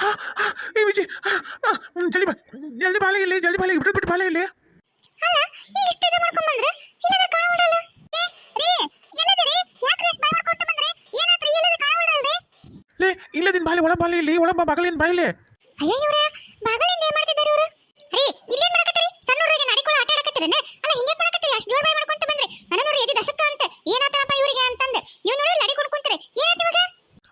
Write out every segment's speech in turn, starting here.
ಏ ಹಾ, ಜಲ್ದಿ ಬಾ ಜಲ್ದಿ ಬಾಲೆ ಇಲ್ಲಿ ಜಲ್ದಿ ಬಾಲೆ ಬಿಟ್ಟು ಬಿಟ್ಟು ಬಾಲೆ ಇಲ್ಲಿ ಲೇ ಇಲ್ಲದಿನ ಬಾಲೆ ಒಳ ಬಾಲೆ ಇಲ್ಲಿ ಒಳ ಬಗಲಿನ ಬಾಯಿಲೆ ಅಯ್ಯ ಇವ್ರ ಬಾಗಲಿಂದ ಏನ್ ಮಾಡ್ತಿದ್ದಾರೆ ಇವ್ರು ರೀ ಇಲ್ಲೇನ್ ಮಾಡಕತ್ತೀರಿ ಸಣ್ಣವ್ರಿಗೆ ನಡಿಕೊಳ್ಳ ಆಟ ಆಡಕತ್ತೀರನೆ ಅಲ್ಲ ಹಿಂಗೆ ಮಾಡಕತ್ತೀರಿ ಅಷ್ಟು ಜೋರ್ ಬಾಯ್ ಮಾಡ್ಕೊಂತ ಬಂದ್ರೆ ನನ್ನ ನೋಡಿ ಎದಿ ದಸಕ್ಕ ಅಂತ ಏನಾತಪ್ಪ ಇವರಿಗೆ ಅಂತಂದೆ ನೀವು ನೋಡಿ ಲಡಿ ಕುಣ್ಕೊಂತಾರೆ ಏನಾಯ್ತು ಇವಾಗ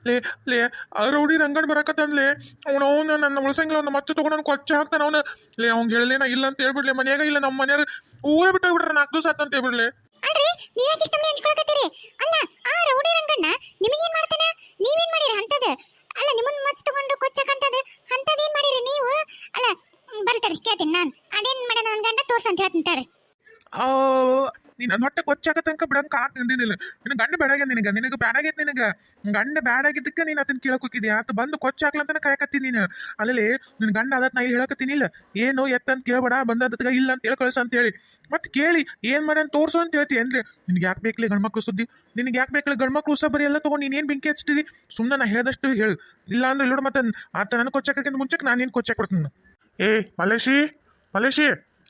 ಲೇ ಲೇ ಆ ರೌಡಿ ರಂಗಣ್ಣ ಬರಕತ್ತನ್ಲೇ ಅವನು ಅವನು ನನ್ನ ಉಳ್ಸಂಗಿಲ್ಲ ಅವ್ನ ಮತ್ತೆ ತಗೊಂಡು ಕೊಚ್ಚ ಹಾಕ್ತಾನ ಅವನು. ಲೇ, ಅವ್ನ್ ಹೇಳಲಿ ಇಲ್ಲ ಅಂತ ಹೇಳ್ಬಿಡ್ಲಿ, ಮನ್ಯಾಗ ಇಲ್ಲ ನಮ್ಮ ಮನೆಯವ್ರು ಊರೇ ಬಿಟ್ಟು ಹೋಗ್ಬಿಟ್ರೆ ನಾಲ್ಕು ದಿವಸ ಆತಂತ ಹೇಳ್ಬಿಡ್ಲಿ. ಅಲ್ರಿ ಅಲ್ಲ ಆ ರೌಡಿ ರಂಗಣ್ಣ ನಿಮಗೇನ್ ಮಾಡ್ತಾನ ನೀವೇನ್ ಮಾಡಿರಿ ಅಂತದ ಅಲ್ಲ ನಿಮ್ಮನ್ನ ಮಚ್ ತಗೊಂಡು ಕೊಚ್ಚಕಂತದ ಅಂತದ ಏನ್ ಮಾಡಿರಿ ನೀವು ಅಲ್ಲ ಮ್, ಬರ್ತಾರಿ ಕೇಳ್ತೀನಿ ನಾನು ಅದೇನ್ ಮಾಡ್ಯಾನ ನನ್ ಗಂಡ ತೋರ್ಸಂತ ಹೇಳ್ತೀನಿ ತಾರಿ ಆ ನೀನ್ ನನ್ನ ಹೊಟ್ಟೆ ಕೊಚ್ಚಾಕತ್ತಂಕ ಕಾತ್ ನಿಂದಿನಿಲ್ಲ ನಿನ್ನ ಗಂಡ ಬೇಡಾಗ್ಯ ನಿನಗ ನಿನಗ ಬ್ಯಾಡಾಗೈತ್ ನಿನಗ. ಗಂಡ ಬ್ಯಾಡಾಗಿದ್ದಕ್ಕ ನೀನ್ ಅದನ್ನ ಕೇಳಕ್ ಹೋಗಿದ್ಯಾ? ಆತ ಬಂದು ಕೊಚ್ಚಾಕ್ಲಂತನ ಕಾಯಕತ್ತೀನಿ ನೀನು. ಅಲ್ಲಿ ನಿನ್ ಗಂಡ ಅದತ್ ನಾ ಇಲ್ಲಿ. ಹೇಳಕತ್ತೀನಿಲ್ಲ ಏನು ಎತ್ತ ಅಂತ ಬಂದದಕ್ಕೆ ಇಲ್ಲ ಅಂತ ಹೇಳಿ ಕಳ್ಸ ಅಂತ ಹೇಳಿ ಮತ್ ಕೇಳಿ, ಏನ್ ಮಾಡ್ಯಾನ ತೋರ್ಸು ಅಂತ ಹೇಳ್ತಿ ಅಂದ್ರೆ ನಿನಗೆ ಯಾಕೆ ಬೇಕಲಿ ಗಂಡ್ಮಕ್ಳು ಸುದ್ದಿ? ನಿನಗೆ ಯಾಕೆ ಬೇಕಲಿ ಗಂಡ್ಮಕ್ಳು ಉಸ ಬರೀ ಎಲ್ಲ ತಗೊಂಡು ನೀನ್ ಏನ್ ಬೆಂಕಿ ಹಚ್ತಿದಿ? ಸುಮ್ಮನೆ ನಾ ಹೇಳ್ದಷ್ಟು ಹೇಳು. ಇಲ್ಲ ಅಂದ್ರೆ ಇಲ್ಲೋಡು ಮತ್ತೆ ಆತ ನನಗೆ ಕೊಚ್ಚಾಕಕ್ಕಿಂತ ಮುಂಚೆಕ್ ನಾನು ಏನು ಕೊಚ್ಚಾಕ್ ಕೊಡ್ತೀನಿ ಏ, ಮಲೇಶಿ ಮಲೇಶಿ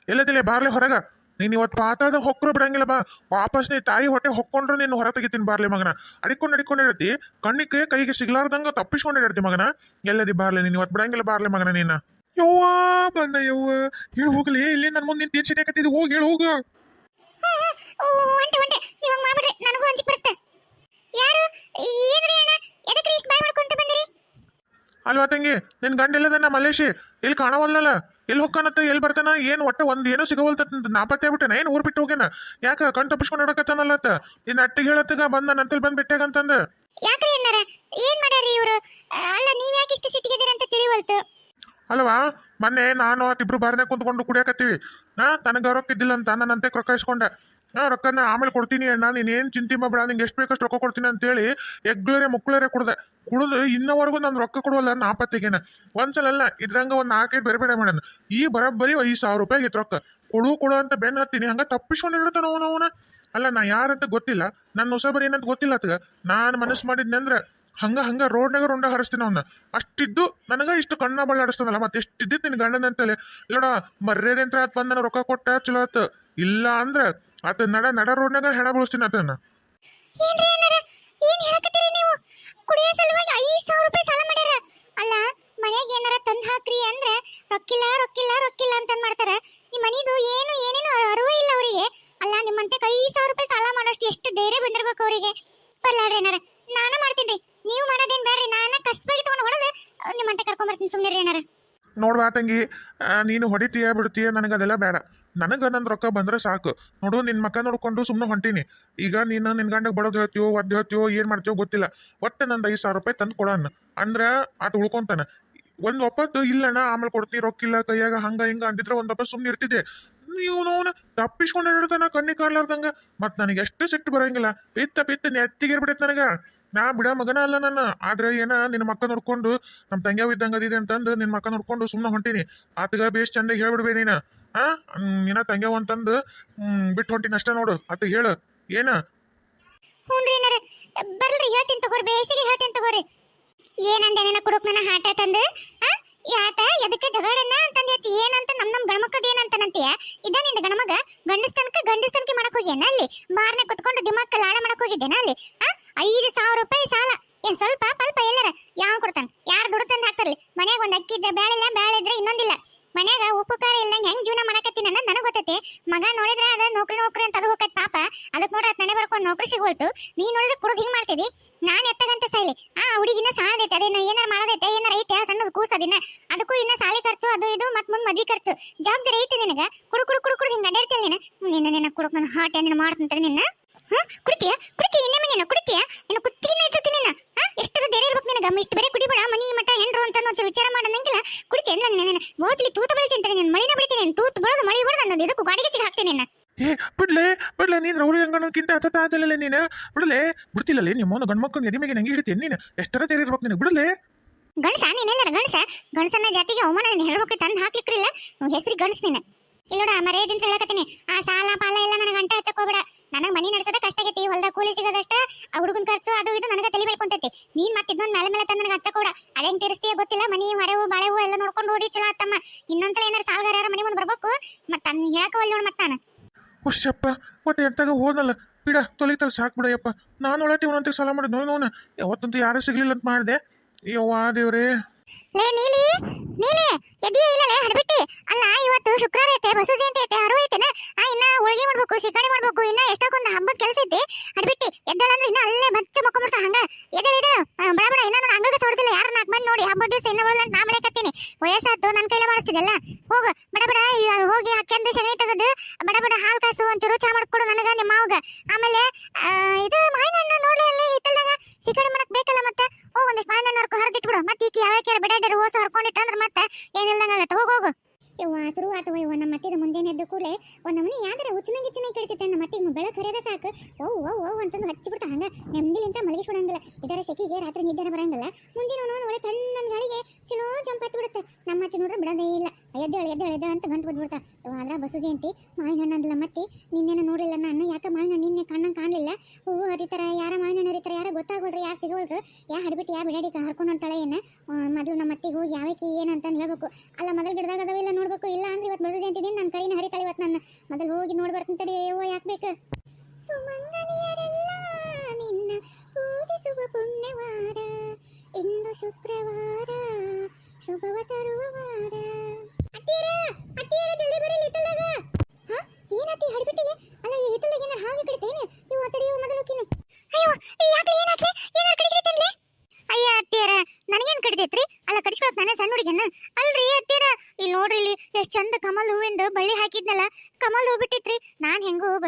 ಎಲ್ಲದಿಲ್ಲ ಬಾರ್ಲೆ ಹೊರಗ? ನೀನ್ ಇವತ್ತು ಪಾತಾದ ಹೊಕ್ಕರು ಬಿಡಂಗಿಲ್ಲ ಬಾ. ವಾಪಸ್ ನೀ ತಾಯಿ ಹೊಟ್ಟೆ ಹೊಕ್ಕೊಂಡ್ರು ನೀನು ಹೊರ ತೆಗಿತೀನಿ ಬಾರ್ಲಿ ಮಗನ. ಅಡಿಕೊಂಡು ಅಡಿಕೊಂಡು ಇಡತಿ. ಕಣ್ಣಿಗೆ ಕೈಗೆ ಸಿಗ್ಲಾರ್ದಂಗ ತಪ್ಪಿಸ್ಕೊಂಡು ಇಡತಿ ಮಗನ. ಎಲ್ಲದಿ ಬಾರ್ಲಿ ನೀನು ಇವತ್ತು ಬಿಡಂಗಿಲ್ಲ ಬಾರ್ಲಿ ಮಗನ ನೀನು. ಯವ್ವ ಬಂದ ಯವ್ವ. ಹೇಳಿ ಹೋಗ್ಲಿ ಇಲ್ಲಿ ನನ್ನ ಮುಂದೆ ನಿಂತು ಸಿಟಿಯಾಕತ್ತಿದ್ ಹೋಗಿ ಹೇಳಿ ಹೋಗು. ಅಲ್ವಾ ತಂಗಿ? ನಿನ್ ಗಂಡ ಇಲ್ಲದ ಮಲೇಶಿ. ಇಲ್ಲಿ ಕಾಣವಲ್ಲಲ್ಲ ಎಲ್ಲಿ ಹೊಕ್ಕಾನತ್ತ ಎಲ್ಲಿ ಬರ್ತಾನ? ಏನು ಒಟ್ಟ ಒಂದು ಏನೋ ಸಿಗವಲ್ತ ನಾಪತ್ತೆ ಬಿಟ್ಟನ ಏನು ಊರ್ ಬಿಟ್ಟು ಹೋಗ್ಯಾನ? ಯಾಕ ಕಣ್ ತಪ್ಪಿಸ್ಕೊಂಡು ನಡಕತ್ತಾನಲ್ಲತ್ತ ಇನ್ನು ಅಟ್ಟಿಗೆ ಹೇಳತ್ತಗ ಬಂದ ನಂತಲ್ ಬಂದ್ ಬಿಟ್ಟಾಗಂತಂದ ಯಾಕ್ರಿ ಅಣ್ಣಾರ? ಏನ್ ಮಾಡ್ಯಾರಿ ಇವರು? ಅಲ್ಲ ನೀವ್ ಯಾಕೆ ಇಷ್ಟು ಸಿಟ್ಟಿಗೆದಿರ ಅಂತ ತಿಳಿವಲ್ತು? ಅಲ್ವಾ? ಮೊನ್ನೆ ನಾನು ಇಬ್ರು ಬಾರ್ನೆ ಕುಂತ್ಕೊಂಡು ಕುಡಿಯಕತ್ತೀವಿ. ನಾ ತನಗ ರೊಕ್ಕ ಇದ್ದಿಲ್ಲ ಅಂತ ನನ್ನಂತೆ ರೊಕ್ಕ ಇಸ್ಕೊಂಡೆ ನಾ ರೊಕ್ಕನ ಆಮೇಲೆ ಕೊಡ್ತೀನಿ ಅಣ್ಣ, ನೀನ್ ಏನ್ ಚಿಂತೆ ಮಾಡಬೇಡ, ನಿಂಗೆ ಎಷ್ಟು ಬೇಕಷ್ಟು ರೊಕ್ಕ ಕೊಡ್ತೀನಿ ಅಂತೇಳಿ ಎಗ್ಳರೆ ಮುಕ್ಳರೆ ಕುಡ್ದೆ. ಕುಡಿದು ಇನ್ನವರೆಗೂ ನಾನು ರೊಕ್ಕ ಕೊಡುವಲ್ಲ ನಾಪತ್ತಿಗೆನ ಒಂದ್ಸಲ ಅಲ್ಲ ಇದ್ರಂಗ ಒಂದು ನಾಲ್ಕೈದು ಬೇರೆ ಬೇಡ ಮಾಡ್ಯಾನ. ಈ ಬರೋಬ್ಬರಿ ಐದು ಸಾವಿರ ರೂಪಾಯಿ ಆಗಿತ್ತು ರೊಕ್ಕ. ಕೊಡು ಕೊಡು ಅಂತ ಬೆನ್ ಹತ್ತೀನಿ. ಹಂಗೆ ತಪ್ಪಿಸ್ಕೊಂಡು ಇಡ್ತಾನೆ ಅವನ ಅವನ ಅಲ್ಲ, ನಾ ಯಾರಂತ ಗೊತ್ತಿಲ್ಲ. ನನ್ನ ಹೊಸಬರಿ ಏನಂತ ಗೊತ್ತಿಲ್ಲ ಅತ್ಗ ನಾನು ಮನಸ್ಸು ಮಾಡಿದ್ನಂದ್ರೆ ಹಂಗ ಹಂಗ ರೋಡ್ನಾಗ ರೊಂಡ ಹರಿಸ್ತೀನಿ ಅವನ್ನ ಅಷ್ಟಿದ್ದು ನನಗ ಇಷ್ಟು ಕಣ್ಣ ಬಳ್ಳಾಡಿಸ್ತಾನಲ್ಲ ಮತ್ತೆ ಎಷ್ಟಿದ್ದಿತ್ತು ನಿನ್ನ ಗಂಡನ ಅಂತೇಳಿ. ಮರ್ಯಾದೆ ಅಂತ ಬಂದನ, ರೊಕ್ಕ ಕೊಟ್ಟ ಚಲೋ ಆತು. ಇಲ್ಲ ಅಂದ್ರ ಆತ ನಡ ನಡ ರೋಡ್ನಾಗ ಹೆಣ ಬಳಸ್ತೀನಿ ಆತನ ಏನ್ರಿ ಅಣ್ಣಾರ? ಏನ್ ಹೇಳಕತ್ತೀರಿ ನೀವು? ಕುಡಿಯೋ ಸಲುವಾಗಿ ಐದ್ ಸಾವಿರ ರೂಪಾಯಿ ಸಾಲ ಮಾಡ್ಯಾರ. ಅಲ್ಲ ಮನೆಗೆ ಏನಾರ ತಂದು ಹಾಕ್ರಿ ಅಂದ್ರೆ ರೊಕ್ಕಿಲ್ಲ ರೊಕ್ಕಿಲ್ಲ ರೊಕ್ಕಿಲ್ಲ ಅಂತಂದು ಮಾಡ್ತಾರ. ಈ ಮನಿದು ಏನು ಏನೇನು ಅರಿವೇ ಇಲ್ಲ ಅವರಿಗೆ. ಅಲ್ಲ ನಿಮ್ಮಂತೆ ಐದ್ ಸಾವಿರ ರೂಪಾಯಿ ಸಾಲ ಮಾಡೋಷ್ಟು ಎಷ್ಟು ಧೈರ್ಯ ಬಂದಿರ್ಬೇಕು ಅವರಿಗೆ. ಬರ್ಲಾಡ್ರಿ ಏನಾರ ನಾನು ಮಾಡ್ತೀನಿ ನೀವು ಮಾಡೋದೇನ್ ಬೇಡ್ರಿ ನಾನು ಕಸ್ಬಾಗಿ ತಗೊಂಡು ಹೊಡೆದು ನಿಮ್ಮಂತೆ ಕರ್ಕೊಂಡು ಬರ್ತೀನಿ. ಸುಮ್ಮನೆ ರೀ ಏನಾರ ನೋಡ್ವಾ ತಂಗಿ ನೀನು ಹೊಡಿತೀಯ ಬಿಡ್ತೀಯ ನನಗೆ ಅದೆಲ್ಲ ಬೇಡ ನನಗೆ ನನ್ನ ರೊಕ್ಕ ಬಂದ್ರೆ ಸಾಕು. ನೋಡು ನಿನ್ನ ಮಕ್ಕ ನೋಡ್ಕೊಂಡು ಸುಮ್ಮನೆ ಹೊಂಟೀನಿ. ಈಗ ನೀನು ನಿನ್ನ ಗಂಡಗೆ ಬಡೋದು ಹೇಳ್ತೀವೋ ಒದ್ದು ಹೇಳ್ತೀವೋ ಏನು ಮಾಡ್ತೀವೋ ಗೊತ್ತಿಲ್ಲ. ಒಟ್ಟು ನಂದು ಐದು ಸಾವಿರ ರೂಪಾಯಿ ತಂದು ಕೊಡೋಣ ಅಂದ್ರೆ ಆತ ಉಳ್ಕೊಂತಾನೆ. ಒಂದು ಒಪ್ಪತ್ತು ಇಲ್ಲಣ್ಣ ಆಮೇಲೆ ಕೊಡ್ತೀನಿ ರೊಕ್ಕಿಲ್ಲ, ಕೈಯಾಗ ಹಂಗ ಹಿಂಗ ಅಂದಿದ್ರೆ ಒಂದು ಒಪ್ಪತ್ತು ಸುಮ್ಮನೆ ಇರ್ತಿದ್ದೆ. ನೀವು ನೋವು ತಪ್ಪಿಸ್ಕೊಂಡು ಇಡ್ತಾನ ಕಣ್ಣಿ ಕಾಣ್ಲಾರ್ದಂಗ? ಮತ್ತು ನನಗೆ ಎಷ್ಟು ಸಿಟ್ಟು ಬರಂಗಿಲ್ಲ. ಪಿತ್ತ ಪಿತ್ತ ನೆತ್ತಿಗೆ ಇರ್ಬಿಡೈತೆ ನನಗೆ. ನಾ ಬಿಡ ಮಗನ ಅಲ್ಲ ನಾನು ಆದ್ರೆ ಏನ, ನಿನ್ನ ಮಕ್ಕ ನೋಡ್ಕೊಂಡು ನಮ್ಮ ತಂಗ್ಯಾವ ಇದ್ದಂಗ ಅದಿದೆ ಅಂತಂದು ನಿನ್ನ ಮಕ್ಕ ನೋಡ್ಕೊಂಡು ಸುಮ್ಮನೆ ಹೊಂಟೀನಿ. ಆತಗ ಬೇಸ್ ಚಂದ ಹೇಳ್ಬಿಡ್ಬೇ ನೀನ. ಆ? ನಿನ್ನ ತಂಗ್ಯಾವ ಅಂತಂದು ಬಿಟ್ಟು ಹೊಂಟೀನಿ ಅಷ್ಟೇ ನೋಡು. ಆತ ಹೇಳು. ಏನ? ಬರ್ಲ್ರಿ ಹೇಳ್ತೀನಿ ತಗೋರಿ ಬೇಸಿಗೆ ಹೇಳ್ತೀನಿ ತಗೋರಿ. ಏನಂದೆ ನಿನ್ನ ಕುಡುಕ್ ನನ್ನ ಹಾಟ ತಂದು? ಯಾತ, ಎದಕ್ಕೆ ಜಗಳನ್ನ ಅಂತಂದ ಹೇಳ್ತಿ? ಏನಂತ? ನಮ್ ನಮ್ ಗಣಮಕ್ಕದ ಏನಂತನಂತೀಯ? ಇದ ನಿಂದ ಗಣಮಗ ಗಂಡಸ್ತನಕ ಗಂಡಸ್ತನಕ್ಕೆ ಮಾಡಕ್ ಹೋಗ್ಯಾನ ಅಲ್ಲಿ? ಬಾರ್ನೆ ಕುತ್ಕೊಂಡು ದಿಮಕ್ಕ ಲಾಡ ಮಾಡಕ್ ಹೋಗಿದ್ದೇನ ಅಲ್ಲಿ? ಐದು ಸಾವಿರ ರೂಪಾಯಿ ಸಾಲ. ಏನ್ ಸ್ವಲ್ಪ ಪಲ್ಪ ಎಲ್ಲರ? ಯಾವ ಕೊಡ್ತಾನ? ಯಾರು ದುಡ್ಡು ತಂದು ಹಾಕ್ತಾರಲ್ಲಿ ಮನ್ಯಾಗ ಒಂದ್ ಅಕ್ಕಿ ಇದ್ರೆ ಬ್ಯಾಳಿಲ್ಲ ಬ್ಯಾಳಿದ್ರೆ ಇನ್ನೊಂದಿಲ್ಲ. ಮನ್ಯಾಗ ಉಪಕಾರ ಖಾರ ಇಲ್ಲಂಗ ಹೆಂಗ್ ಜೀವನ ಗೊತ್ತೈತಿ ಮಗ ನೋಡಿದ್ರೆ ಅದ ನೌಕರಿ ನೌಕರಿ ಅಂತ ಅದು ಹೋಗತ್ ಪಾಪ. ಅದಕ್ಕೆ ನೋಡ್ರ ನಡೆ ಬರ್ಕೊಂಡು ನೌಕರಿ ಸಿಗೋಯ್ತು ನೀ ನೋಡಿದ್ರೆ ಕುಡ್ದು ಹಿಂಗ್ ಮಾಡ್ತಿದಿ. ನಾನ್ ಎತ್ತಗಂತ ಸೈಲಿ ಆ ಹುಡುಗಿನ ಸಾಣದೈತೆ ಅದೇನ ಏನಾರ ಮಾಡೋದೈತೆ, ಏನಾರ ಐತೆ ಸಣ್ಣದ ಕೂಸದಿನ ಅದಕ್ಕೂ ಇನ್ನ ಸಾಲಿ ಖರ್ಚು, ಅದು ಇದು ಮತ್ ಮುಂದ್ ಮದ್ವಿ ಖರ್ಚು. ಜವಾಬ್ದಾರಿ ಐತೆ ನಿನಗ? ಕುಡು ಕುಡು ಕುಡು ಕುಡು ಹಿಂಗ್ ಅಡ್ಡಾಡ್ತಿಲ್ಲ ನೀನು. ನಿನ್ನ ನಿನ್ನ ಕುಡುಕ್ ನನ್ನ ಹಾಟ್ ಏನೇನು ಮಾಡ್ತಂತ ನಿನ್ನ. ಕುಡಿತೀಯ? ಕುಡಿತೀಯ? ಇನ್ನೇ ಮನೇನ? ಕುಡಿತೀಯ? ನೀನು ಕುತ್ತಿನ ಹಾ? ಎಷ್ಟರ ಧೈರ್ಯ ಇರ್ಬೇಕು ನಿನಗೆ? ಇಷ್ಟು ಬೇರೆ ಕುಡಿಬೇಡ. ಮನಿ ಮಠ ಹೆಂಡ್ರು ಅಂತ ಒಂದು ವಿಚಾರ ಮಾಡಂಗಿಲ್ಲ ಕುಡಿತೀಯ? ಅಂದ್ರೆ ನಿನ್ನ ಬೋಟ್ಲಿ ತೂತ ಬಳಸಿ ಅಂತ ನೀನು. ಮಳಿನ ಬೆಳಿತೀನಿ ನೀನು. ತೂತ್ ಬಳದು ಮಳಿ ಬೆಳೆದು ಅನ್ನೋದು. ಇದಕ್ಕೂ ಗಾಡಿಗೆ ಸಿಗ ಹಾಕ್ತೀನಿ ನಿನ್ನ. ಬಿಡ್ಲೆ ಬಿಡ್ಲೆ ನೀನು ರೌಡಿ ಅಂಗಣಕ್ಕಿಂತ ಹತ್ತ ಆದಲ್ಲ ನೀನು? ಬಿಡಲೆ ಬಿಡ್ತಿಲ್ಲಲೇ ನಿಮ್ಮ ಗಂಡು ಮಕ್ಕಳು ಎದಿಮೆಗೆ ನಂಗೆ ಹಿಡಿತೀನಿ ನೀನು? ಎಷ್ಟರ ತೇರಿ ಇರ್ಬೇಕು ನಿನಗೆ? ಬಿಡಲೆ. ಗಣಸ ನೀನೆಲ್ಲರ ಗಣಸ ಗಣಸನ ಜಾತಿಗೆ ಅವಮಾನ ನೀನು ಹೇಳ್ಬೇಕು ತಂದು ಹಾಕ್ಲಿಕ್ಕಿಲ್ಲ. ಹೆಸರು ಗಣಸ್ ನೀನು. ಇಲ್ಲೋಡ ದಿನ ಹೇಳಕತ್ತೀನಿ. ಆ ಸಾಲ ಪಾಲ ಎಲ್ಲ ನನಗೆ ಗಂಟ ಹಚ್ಚಕ್ ಹೋಗ್ಬೇಡ. ನನಗೆ ಮನಿ ನಡೆಸೋದೇ ಕಷ್ಟ ಆಗೈತಿ. ಹೊಲದ ಕೂಲಿ ಸಿಗೋದಷ್ಟ ಆ ಹುಡುಗನ್ ಖರ್ಚು ಅದು ಇದು ನನಗೆ ತಲೆ ಬೆಳ್ಕೊಂತೈತಿ ನೀನ್ ಮತ್ತೆ ಇದೊಂದ್ ಮೇಲೆ ಮೇಲೆ ತಂದು ನನಗೆ ಹಚ್ಚಕ್ ಹೋಗ್ಬೇಡ. ಅದೇನ್ ತೀರಿಸ್ತೀಯ ಗೊತ್ತಿಲ್ಲ. ಮನಿ ಹೊರೆವು ಬಾಳೆವು ಎಲ್ಲ ನೋಡ್ಕೊಂಡು ಓದಿ ಚಲೋ ಆತಮ್ಮ. ಇನ್ನೊಂದ್ಸಲ ಏನಾರ ಸಾಲಗಾರ ಯಾರ ಮನಿ ಮುಂದೆ ಬರ್ಬೇಕು. ಮತ್ತ ಹೇಳಕ ಒಲ್ ನೋಡ್ ಮತ್ತಾನ ನಾನು. ಹುಷಪ್ಪ ಒಟ್ಟು ಎಂತಾಗ ಹೋದಲ್ಲ ಬಿಡ ತೊಲಿತಲ್ ಸಾಕ್ ಬಿಡಯ್ಯಪ್ಪ. ನಾನು ಒಳಟಿ ಒಂದಂತೆ ಸಾಲ ಮಾಡಿದ್ ನೋನ ಯಾವತ್ತಂತೂ ಯಾರು ಸಿಗ್ಲಿಲ್ಲ ಅಂತ ಮಾಡಿದೆ. ಯವ್ವಾ ದೇವ್ರೇ. ಲೇ ನೀಲಿ ನೀಲಿ ಎದ್ದಿಯ ಇಲ್ಲಲೇ ಹಡ್ಬಿಟ್ಟಿ ಅಲ್ಲ ಇವತ್ತು ಶುಕ್ರವಾರ ಐತೆ ಬಸು ಜಯಂತಿ ಐತೆ ಹರು ಐತೆನ ಆ ಇನ್ನ ಹೋಳಿಗೆ ಮಾಡ್ಬೇಕು ಶಿಕರಣೆ ಮಾಡ್ಬೇಕು ಇನ್ನ ಎಷ್ಟೊಂದು ಹಬ್ಬದ ಕೆಲಸ ಐತಿ ಹಡ್ಬಿಟ್ಟಿ ಎದ್ದಳಂದ್ರೆ ಇನ್ನ ಅಲ್ಲೇ ಮಚ್ಚ ಮಕ್ಕೊಂಡ್ಬಿಡ್ತಾ ಹಂಗ ಎದ್ದೇಳ ಇದು ಬಡ ಬಡ ಇನ್ನ ನಾನು ಅಂಗಗ ಸೊಡ್ದಿಲ್ಲ ಯಾರು ನಾಲ್ಕು ಮಂದಿ ನೋಡಿ ಹಬ್ಬದ ದಿವಸ ಇನ್ನ ಬರಲ್ಲ ಅಂತ ನಾ ಮಾಡಕತ್ತೀನಿ ವಯಸ್ಸಾತು ನನ್ನ ಕೈಲೇ ಮಾಡಿಸ್ತಿದ್ದಲ್ಲ ಹೋಗ ಬಡ ಬಡ ಈ ಹೋಗಿ ಅಕ್ಕೆಂದು ಸಗಣಿ ತೆಗೆದು ಬಡ ಬಡ ಹಾಲು ಕಾಸು ಒಂಚೂರು ಚಾ ಮಾಡ್ಕೊಡು ನನಗ ನಿಮ್ಮ ಮಾವಗ ಆಮೇಲೆ ಆ, ಇದು ಮಾವಿನ ಹಣ್ಣು ನೋಡ್ಲಿ ಅಲ್ಲಿ ಹಿತ್ತಲ್ದಾಗ ಶಿಕರಣೆ ಮಾಡಕ್ ಬೇಕಲ್ಲ ಮತ್ತೆ ಹೋಗ್ ಒಂದಿಷ್ಟು ಮಾವಿನ ಹಣ್ಣು ಹರ್ಕೊ ಹರಿದಿಟ್ಬಿಡು ಮತ್ತೆ ಈಕಿ ಯಾವ್ಯಾಕ್ಯಾರ ಬಿಡಾಡ್ಯಾರ ಓಸು ಹರ್ಕೊಂಡಿಟ್ಟಂದ್ರ ಮತ್ತೆ ಏನಿಲ್ದಂಗ ಆಗತ್ತೆ ಹೋಗ್ ಹೋಗು ಇವ್ವ ಶುರು ಆತು ಇವ್ವ ನಮ್ಮ ಮಟ್ಟಿದ ಮುಂಜಾನೆ ಎದ್ದು ಕೂಡಲೇ ಒಂದ್ ನಮನಿ ಯಾವ್ದಾರ ಹುಚ್ಚನ ಗಿಚ್ಚನ ಕಡಿತೈತೆ ನಮ್ಮ ಮಟ್ಟಿಗೆ ಬೆಳಕು ಹರಿಯದ ಸಾಕು ಓ ಓ ಓ ಅಂತಂದು ಹಚ್ಚಿಬಿಡ್ತಾ ಹಂಗ ನೆಮ್ಮದಿಲಿಂತ ಮಲಗಿಸ್ಕೊಡಂಗಿಲ್ಲ. ಇದರ ಶಕಿಗೆ ರಾತ್ರಿ ನಿದ್ದೆನ ಬರಂಗಿಲ್ಲ. ಮುಂದಿನ ಒಳ್ಳೆ ತಣ್ಣನ ಗಾಳಿಗೆ ಚಲೋ ಜಂಪ್ ಹತ್ತಿ ಬಿಡುತ್ತೆ. ನಮ್ಮ ಅತ್ತೆ ನೋಡ್ರೆ ಬಿಡೋದೇ ಇಲ್ಲ. ಎದ್ದೇಳು ಎದ್ದೇಳು ಎದ್ದೇಳು ಅಂತ ಗಂಟು ಬಿಟ್ಬಿಡ್ತಾ ಅದ್ರ ಬಸು ಜಯಂತಿ, ಮಾವಿನ ಹಣ್ಣು ಅಂದಲ್ಲ ಮತ್ತೆ.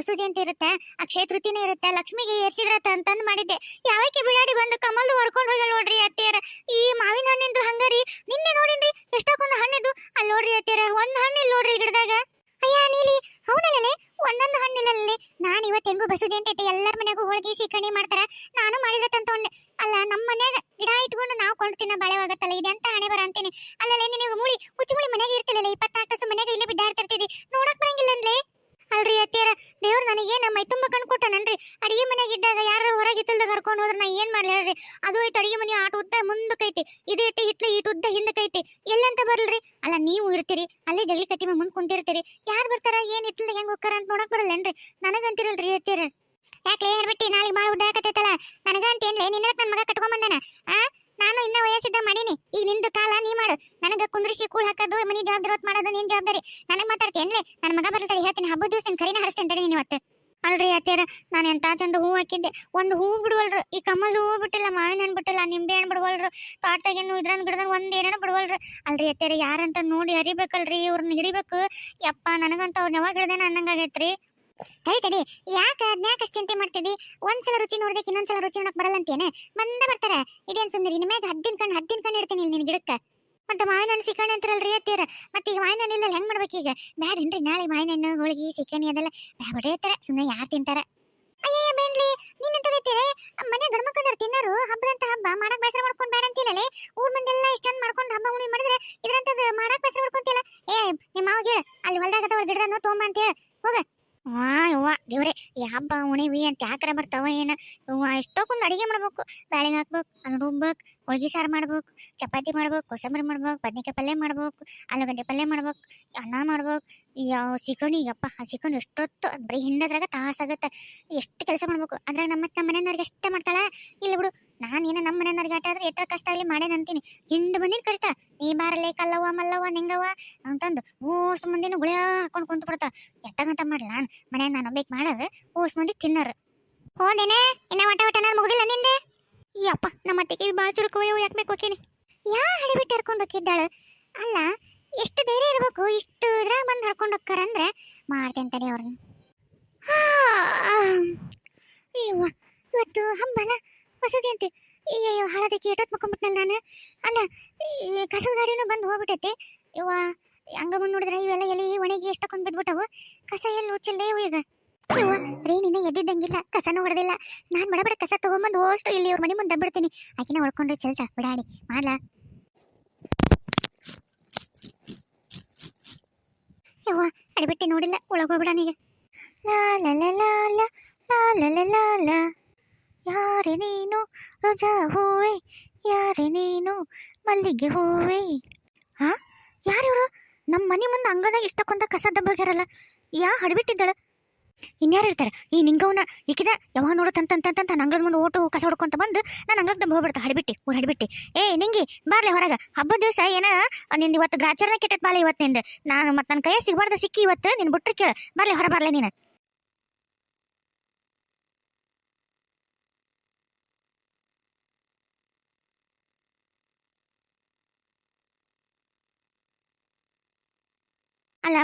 ಬಸು ಜಯಂತಿ ಇರುತ್ತೆ, ಅಕ್ಷಯ ತೃತೀನೇ ಇರುತ್ತೆ, ಲಕ್ಷ್ಮಿಗೆ ಏರ್ಸಿದ್ರ ಅಂತಂದ್ ಮಾಡಿದ್ದೆ. ಯಾವಕ್ಕೆ ಬಿಡಾಡಿ ಬಂದು ಕಮಲ್ದು ಹೊರ್ಕೊಂಡು ಹೋಗ್ಯಾಳ ನೋಡ್ರಿ ಅತ್ತಿಯರ. ಈ ಮಾವಿನ ಹಣ್ಣಿಂದ್ರು ಹಂಗಾರಿ ನಿನ್ನೆ ನೋಡಿನ್ರಿ ಎಷ್ಟೊಂದು ಹಣ್ಣಿದು. ಅಲ್ಲಿ ನೋಡ್ರಿ ಅತ್ತಿಯರ, ಒಂದ್ ಹಣ್ಣು ಇಲ್ಲಿ ನೋಡ್ರಿ ಗಿಡದಾಗ. ಅಯ್ಯ, ನೀಲಿ. ಹೌದಲ್ಲೇ ಒಂದೊಂದು ಹಣ್ಣಿಲ್ಲಲ್ಲಿ ನಾನು ಇವತ್ತು ಹೆಂಗು ಬಸು ಜಯಂತಿ ಐತೆ ಎಲ್ಲರ ಮನೆಗೂ ಹೋಳಿಗೆ ಶಿಕಣಿ ಮಾಡ್ತಾರ. ನಾನು ಮಾಡಿದ ಒಂದೆ ಅಲ್ಲ ನಮ್ಮ ಮನೆಯಾಗ ಗಿಡ ಇಟ್ಕೊಂಡು ನಾವು ಕೊಂಡು ತಿನ್ನ ಬಾಳೆವಾಗತ್ತಲ್ಲ ಇದೆ ಅಂತ ಹಣೆ ಬರ ಅಂತೀನಿ. ಅಲ್ಲಲ್ಲೇ ನಿನಗೆ ಮುಳಿ ಹುಚ್ಚು ಮುಳಿ ಮನೆಗೆ ಇರ್ತಿಲ್ಲ ಇಪ್ಪತ್ತಾರು ತಾಸು ಮನೆಗೆ ಇಲ್ಲೇ ಬಿದ್ದಾಡ್ತಿರ್ತಿದ್ದಿ ನೋಡಕ್ ಬರಂಗಿಲ್ಲ ಅನ್ಲೇ ಅಲ್ರಿ ಅತ್ತಿಯರ. ದೇವ್ರು ನನಗೆ ನಮ್ಮ ಮೈ ತುಂಬ ಕಣ್ ಕೊಟ್ಟನನ್ರಿ ಅಡಿಗೆ ಮನೆಗೆ ಇದ್ದಾಗ ಯಾರು ಹೊರಗೆ ಇತ್ತಲ್ದಾಗ ಕರ್ಕೊಂಡು ಹೋದ್ರೆ ನಾ ಏನ್ ಮಾಡಲಿ ಹೇಳ್ರಿ. ಅದು ಐತೆ ಅಡಿಗೆ ಮನೆ ಆಟ ಉದ್ದ ಮುಂದಕ್ಕೈತಿ ಇದು ಐತೆ ಹಿತ್ಲ ಈಟ್ ಉದ್ದ ಹಿಂದಕ್ಕೈತಿ ಎಲ್ಲಂತ ಬರಲ್ರಿ? ಅಲ್ಲ ನೀವು ಇರ್ತೀರಿ. ಅಲ್ಲೇ ಜಗಲಿ ಕಟ್ಟಿ ಮುಂದೆ ಕುಂತಿರ್ತೀರಿ. ಯಾರು ಬರ್ತಾರ? ಏನು ಹಿತ್ಲದಾಗ ಹೆಂಗೆ ಹೋಗ್ತಾರ ಅಂತ ನೋಡಕ್ ಬರಲ್ಲೇನ್ರಿ? ನನಗಂತಿರಲ್ರಿ ಅತ್ತಿಯರ. ಯಾಕೆ ಹೇಳ್ಬಿಟ್ಟಿ ನಾಳೆ ಭಾಳ ಉದ್ದಾಕತ್ತೈತಲ್ಲ ನನಗಂತ ಏನ್ಲೇ ನಿನ್ನ ನನ್ನ ಮಗ ಕಟ್ಕೊಂಬಂದಾನ ಆ? ನಾನು ಇನ್ನ ವಯಸ್ಸಿದ್ದ ಮಾಡೀನಿ. ಈಗ ನಿಂದು ಕಾಲ ನೀ ಮಾಡು. ನನಗ ಕುಂದ್ರಿಸಿ ಕೂಳ್ ಹಾಕೋದು, ಮನಿ ಜವಾಬ್ದಾರಿ ಹೊತ್ತು ಮಾಡೋದು ನಿನ್ ಜವಾಬ್ದಾರಿ. ನನಗ್ ಮಾತಾಡ್ತೇನ್ಲೆ ನನ್ನ ಮಗ ಬರ್ತಾರೆ ಹೇಳ್ತೀನಿ. ಹಬ್ಬದ ದಿವಸ ನಿನ್ ಕರಿನ ಹರಿಸ್ತೇನೆ ತಡಿ ನೀವತ್ತೆ ಇವತ್ತು. ಅಲ್ರಿ ಅತ್ಯಾರ ನಾನು ಎಂತ ಚಂದ ಹೂ ಹಾಕಿದ್ದೆ. ಒಂದು ಹೂ ಬಿಡುವಲ್ರು. ಈ ಕಮಲ್ ಹೂ ಬಿಟ್ಟಿಲ್ಲ, ಮಾವಿನ ಹಣ್ಣು ಬಿಟ್ಟಿಲ್ಲ, ನಿಂಬೆ ಹಣ್ಣು ಬಿಡುವಲ್ರು. ತೋಟದಾಗೇನು ಇದ್ರನ್ ಗಿಡದಾಗ ಒಂದು ಏನೇನು ಬಿಡುವಲ್ರು. ಅಲ್ರಿ ಅತ್ಯಾರ ಯಾರಂತ ನೋಡಿ ಹರಿಬೇಕಲ್ರಿ ಇವ್ರನ್ನ ಹಿಡಿಬೇಕು. ಯಪ್ಪ ನನಗಂತ ಅವ್ರನ್ನ ಯಾವಾಗ ಹಿಡ್ದೇನ ಅನ್ನಂಗಾಗೈತ್ರಿ ತಡಿ ಯಾಕ ಅದ್ನ್ಯಾಕ ಅಷ್ಟು ಚಿಂತೆ ಮಾಡ್ತಿದ್ದಿ? ಒಂದ್ಸಲ ರುಚಿ ನೋಡ್ದಕ್ಕೆ ಇನ್ನೊಂದ್ಸಲ ರುಚಿ ನೋಡಕ್ ಬರಲ್ಲ ಅಂತೇನೆ ಬಂದ ಬರ್ತಾರ. ಇದೇನ್ ಸುಮ್ಮನೆ ನಿನ್ನ ಮ್ಯಾಗ ಹದ್ದಿನ ಕಣ್ಣು ಹದ್ದಿನ ಕಣ್ಣು ಇಡ್ತೀನಿ ನಿನ್ನ ಗಿಡಕ್ಕೆ. ಮತ್ತೆ ಮಾವಿನ ಹಣ್ಣು ಸಿಕ್ಕಣೆ ಅಂತಾರಲ್ರಿ ಅತ್ತೀರ ಮತ್ತೆ ಈಗ ಮಾವಿನ ಇಲ್ಲ ಹೆಂಗ್ ಮಾಡ್ಬೇಕೀಗ ಬ್ಯಾಡೇನ್ರಿ, ನಾಳೆ ಮಾವಿನ ಹಣ್ಣು ಹೋಳಿಗೆ, ಸಿಕ್ಕಣಿ ಅದೆಲ್ಲ ಹೊಡೆಯತ್ತಾರ. ಸುಮ್ಮನೆ ಯಾರು ತಿಂತಾರ? ಅಯ್ಯಯ್ಯ ಬೇನ್ಲಿ ನೀನೆಂತದೈತಿ ಮನೆ ಗಂಡ್ಮಕ್ಕಂದ್ರ ತಿನ್ನರು, ಹಬ್ಬದಂತ ಹಬ್ಬ, ಮಾಡಕ್ ಬೇಸರ ಮಾಡ್ಕೊಂಡ್ ಬೇಡ ಅಂತಿಲ್ಲಲೇ ಊರ್ ಮಂದೆಲ್ಲ ಇಷ್ಟ ಚಂದ ಮಾಡ್ಕೊಂಡು ಹಬ್ಬ ಉಣಿ ಮಾಡಿದ್ರೆ ಇದ್ರಂತದ್ ಮಾಡಕ್ ಬೇಸರ ಮಾಡ್ಕೊಂತಿಲ್ಲ ಏ ನಿಮ್ಮ ಮಾವಗ್ ಹೇಳ ಅಲ್ಲಿ ಹೊಲ್ದಾಗ ಅದಾವ ಗಿಡದ ತೋಂಬ ಅಂತ ಹೇಳ. ಹೋಗ. ವಾ ಯವ್ವ, ದೇವ್ರೆ, ಈ ಹಬ್ಬ ಉಣಿವಿ ಅಂತ ಯಾಕರ ಬರ್ತಾವ ಏನ. ಯವ್ವ ಅಡುಗೆ ಅಡಿಗೆ ಮಾಡ್ಬೇಕು. ಬ್ಯಾಳಿಗೆ ಹಾಕ್ಬೇಕು ಅದನ್ನ ರುಬ್ಬೇಕು, ಹೋಳ್ಗೆ ಸಾರು ಮಾಡ್ಬೇಕು, ಚಪಾತಿ ಮಾಡ್ಬೇಕು, ಕೋಸಂಬರಿ ಮಾಡ್ಬೇಕು, ಬದ್ನಿಕಾಯಿ ಪಲ್ಯ ಮಾಡ್ಬೇಕು, ಆಲೂಗಡ್ಡೆ ಪಲ್ಯ ಮಾಡ್ಬೇಕು, ಅನ್ನ ಮಾಡ್ಬೇಕು. ಯಾವ ಚಿಕನ್ ಯಪ್ಪ ಚಿಕನ್ ಎಷ್ಟೊತ್ತು, ಅದ್ ಬರೀ ಹಿಂಡದ್ರಾಗ ತಾಸಾಗುತ್ತೆ ಎಷ್ಟು ಕೆಲಸ ಮಾಡ್ಬೇಕು. ಅದ್ರಾಗ ನಮ್ಮ ನಮ್ಮ ಮನೆಯವ್ರಿಗೆ ಎಷ್ಟೇ ಮಾಡ್ತಾಳ. ಇಲ್ಲ ಬಿಡು ನಾನು ಏನ ನಮ್ಮ ಮನೆಯವ್ರಿಗೆ ಆಟ ಆದ್ರೆ ಎಷ್ಟ್ರ ಕಷ್ಟ ಆಗಲಿ ಮಾಡೇನ ಅಂತೀನಿ. ಹಿಂಡು ಬಂದಿನ ಕರಿತ ನೀ ಬಾರಲೇ ಕಲ್ಲವ್ವ ಮಲ್ಲವ್ವ ನಿಂಗವ್ವ ಅಂತಂದು. ಓಸ್ ಮಂದಿನ ಗುಳಿಯ ಹಾಕೊಂಡು ಕುಂತು ಬಿಡ್ತಾಳ. ಎತ್ತಗಂತ ಮಾಡ್ಲ ನಾನು ಮನ್ಯಾಗ ನಾನು ಬೇಕು ಮಾಡೋದು ಓಸ್ ಮಂದಿ ತಿನ್ನರು. ಹೋದೇನೆ ಇನ್ನ ವಟ ವಟ ನಾನು ಮುಗಿದಿಲ್ಲ ನಿಂದೆ? ಯಪ್ಪ ನಮ್ಮ ಅತ್ತಿಗೆ ಭಾಳ ಚುರುಕು ಯಾಕೆ ಬೇಕು ಓಕೆನೆ ಯಾ ಹಡಿಬಿಟ್ಟು ಹರ್ಕೊಂಡು ಹೋಗಿದ್ದಾಳು ಅಲ್ಲ ಎಷ್ಟು ಧೈರ್ಯ ಇರಬೇಕು ಇಷ್ಟು ಇದ್ರಾಗ ಬಂದು ಹರ್ಕೊಂಡು ಹೋಗ್ತಾರ ಅಂದ್ರೆ ಮಾಡ್ತೇನೆ ತಡಿ ಅವ್ರನ್ನ ಇವತ್ತು ಹಬ್ಬನ ಜಯಂತಿ ಅಯ್ಯೋ ಹಾಳದಕ್ಕೆ ಎಷ್ಟೊತ್ತು ಮಕ್ಕೊಂಬಿಟ್ನಲ್ಲ ನಾನು. ಅಲ್ಲ ಕಸದ ಗಾಡಿನೂ ಬಂದು ಹೋಗ್ಬಿಟ್ಟೈತಿ. ಇವ ಹಂಗ ಬಂದು ನೋಡಿದ್ರೆ ಇವೆಲ್ಲ ಎಲ್ಲಿ ಒಣಗಿ ಎಷ್ಟು ಎಷ್ಟಕ್ಕೊಂದು ಬಿಟ್ಬಿಟ್ಟವು ಕಸ ಎಲ್ಲಿ ಉಚ್ಚಲ್ಲೇ ಈಗ. ಇವ ರೀನಿನ ಎದ್ದಿದ್ದಂಗಿಲ್ಲ, ಕಸನೂ ಹೊಡೆದಿಲ್ಲ. ನಾನು ಬಡಬಡ ಬಡ ಕಸ ತಗೊಂಬಂದು ಅಷ್ಟು ಇಲ್ಲಿ ಇವ್ರ ಮನೆ ಮುಂದೆ ಬಿಡ್ತೀನಿ ಆಕಿನ ಹೊಡ್ಕೊಂಡು ಚಲ್ಸ, ಬಿಡಾಡಿ, ಮಾಡ್ಲಾ? ಯವ್ವ, ಅಡಿಬಿಟ್ಟಿ ನೋಡಿಲ್ಲ ಒಳಗೋಗ್ಬಿಡಾನೀಗ ಲಾ ಲಾ ಲಾ ಲಾ ಲಾ ಲಾ ಲಾ ಲಾ ನೀನು ಹೂವೆ, ಯಾರೆ ನೀನು ಮಲ್ಲಿಗೆ ಹೂವೆ. ಹಾ ಯಾರಿವರು ನಮ್ಮ ಮನೆ ಮುಂದೆ ಅಂಗಳದಾಗ ಇಷ್ಟಕ್ಕೊಂದ ಕಸ ದಬ್ಬಗ್ಯಾರಲ್ಲ, ಯಾ ಹಡ್ಬಿಟ್ಟಿದ್ದಾಳೆ? ಇನ್ಯಾರು ಇರ್ತಾರೆ? ಈ ನಿಂಗವನ ಈಕಿದ ಯಾವಾಗ ನೋಡು ತಂತ ತಂತ ಅಂಗಳದ ಮುಂದೆ ಓಟು ಕಸ ಹೊಡ್ಕೊಂತ ಬಂದು ನಾನು ಅಂಗಳದ ಹೋಗ್ಬಿಡ್ತಾ ಹಡ್ಬಿಟ್ಟಿ, ಊರು ಹಡ್ಬಿಟ್ಟಿ. ಏ, ನಿಂಗಿ, ಬಾರ್ಲೆ ಹೊರಗೆ. ಹಬ್ಬದ ದಿವಸ ಏನ, ನಿಂದು ಇವತ್ತು ಗ್ರಾಚಾರನ ಕೆಟ್ಟ ಬಾಳೆ ಇವತ್ತಿಂದ ನಾನು ಮತ್ತೆ ನನ್ನ ಕೈಯ ಸಿಗಬಾರ್ದು ಸಿಕ್ಕಿ ಇವತ್ತು, ನಿನ್ ಬಿಟ್ರೆ ಕೇಳ. ಬಾರ್ಲೆ, ಹೊರ ಬಾರ್ಲೆ ನೀನು.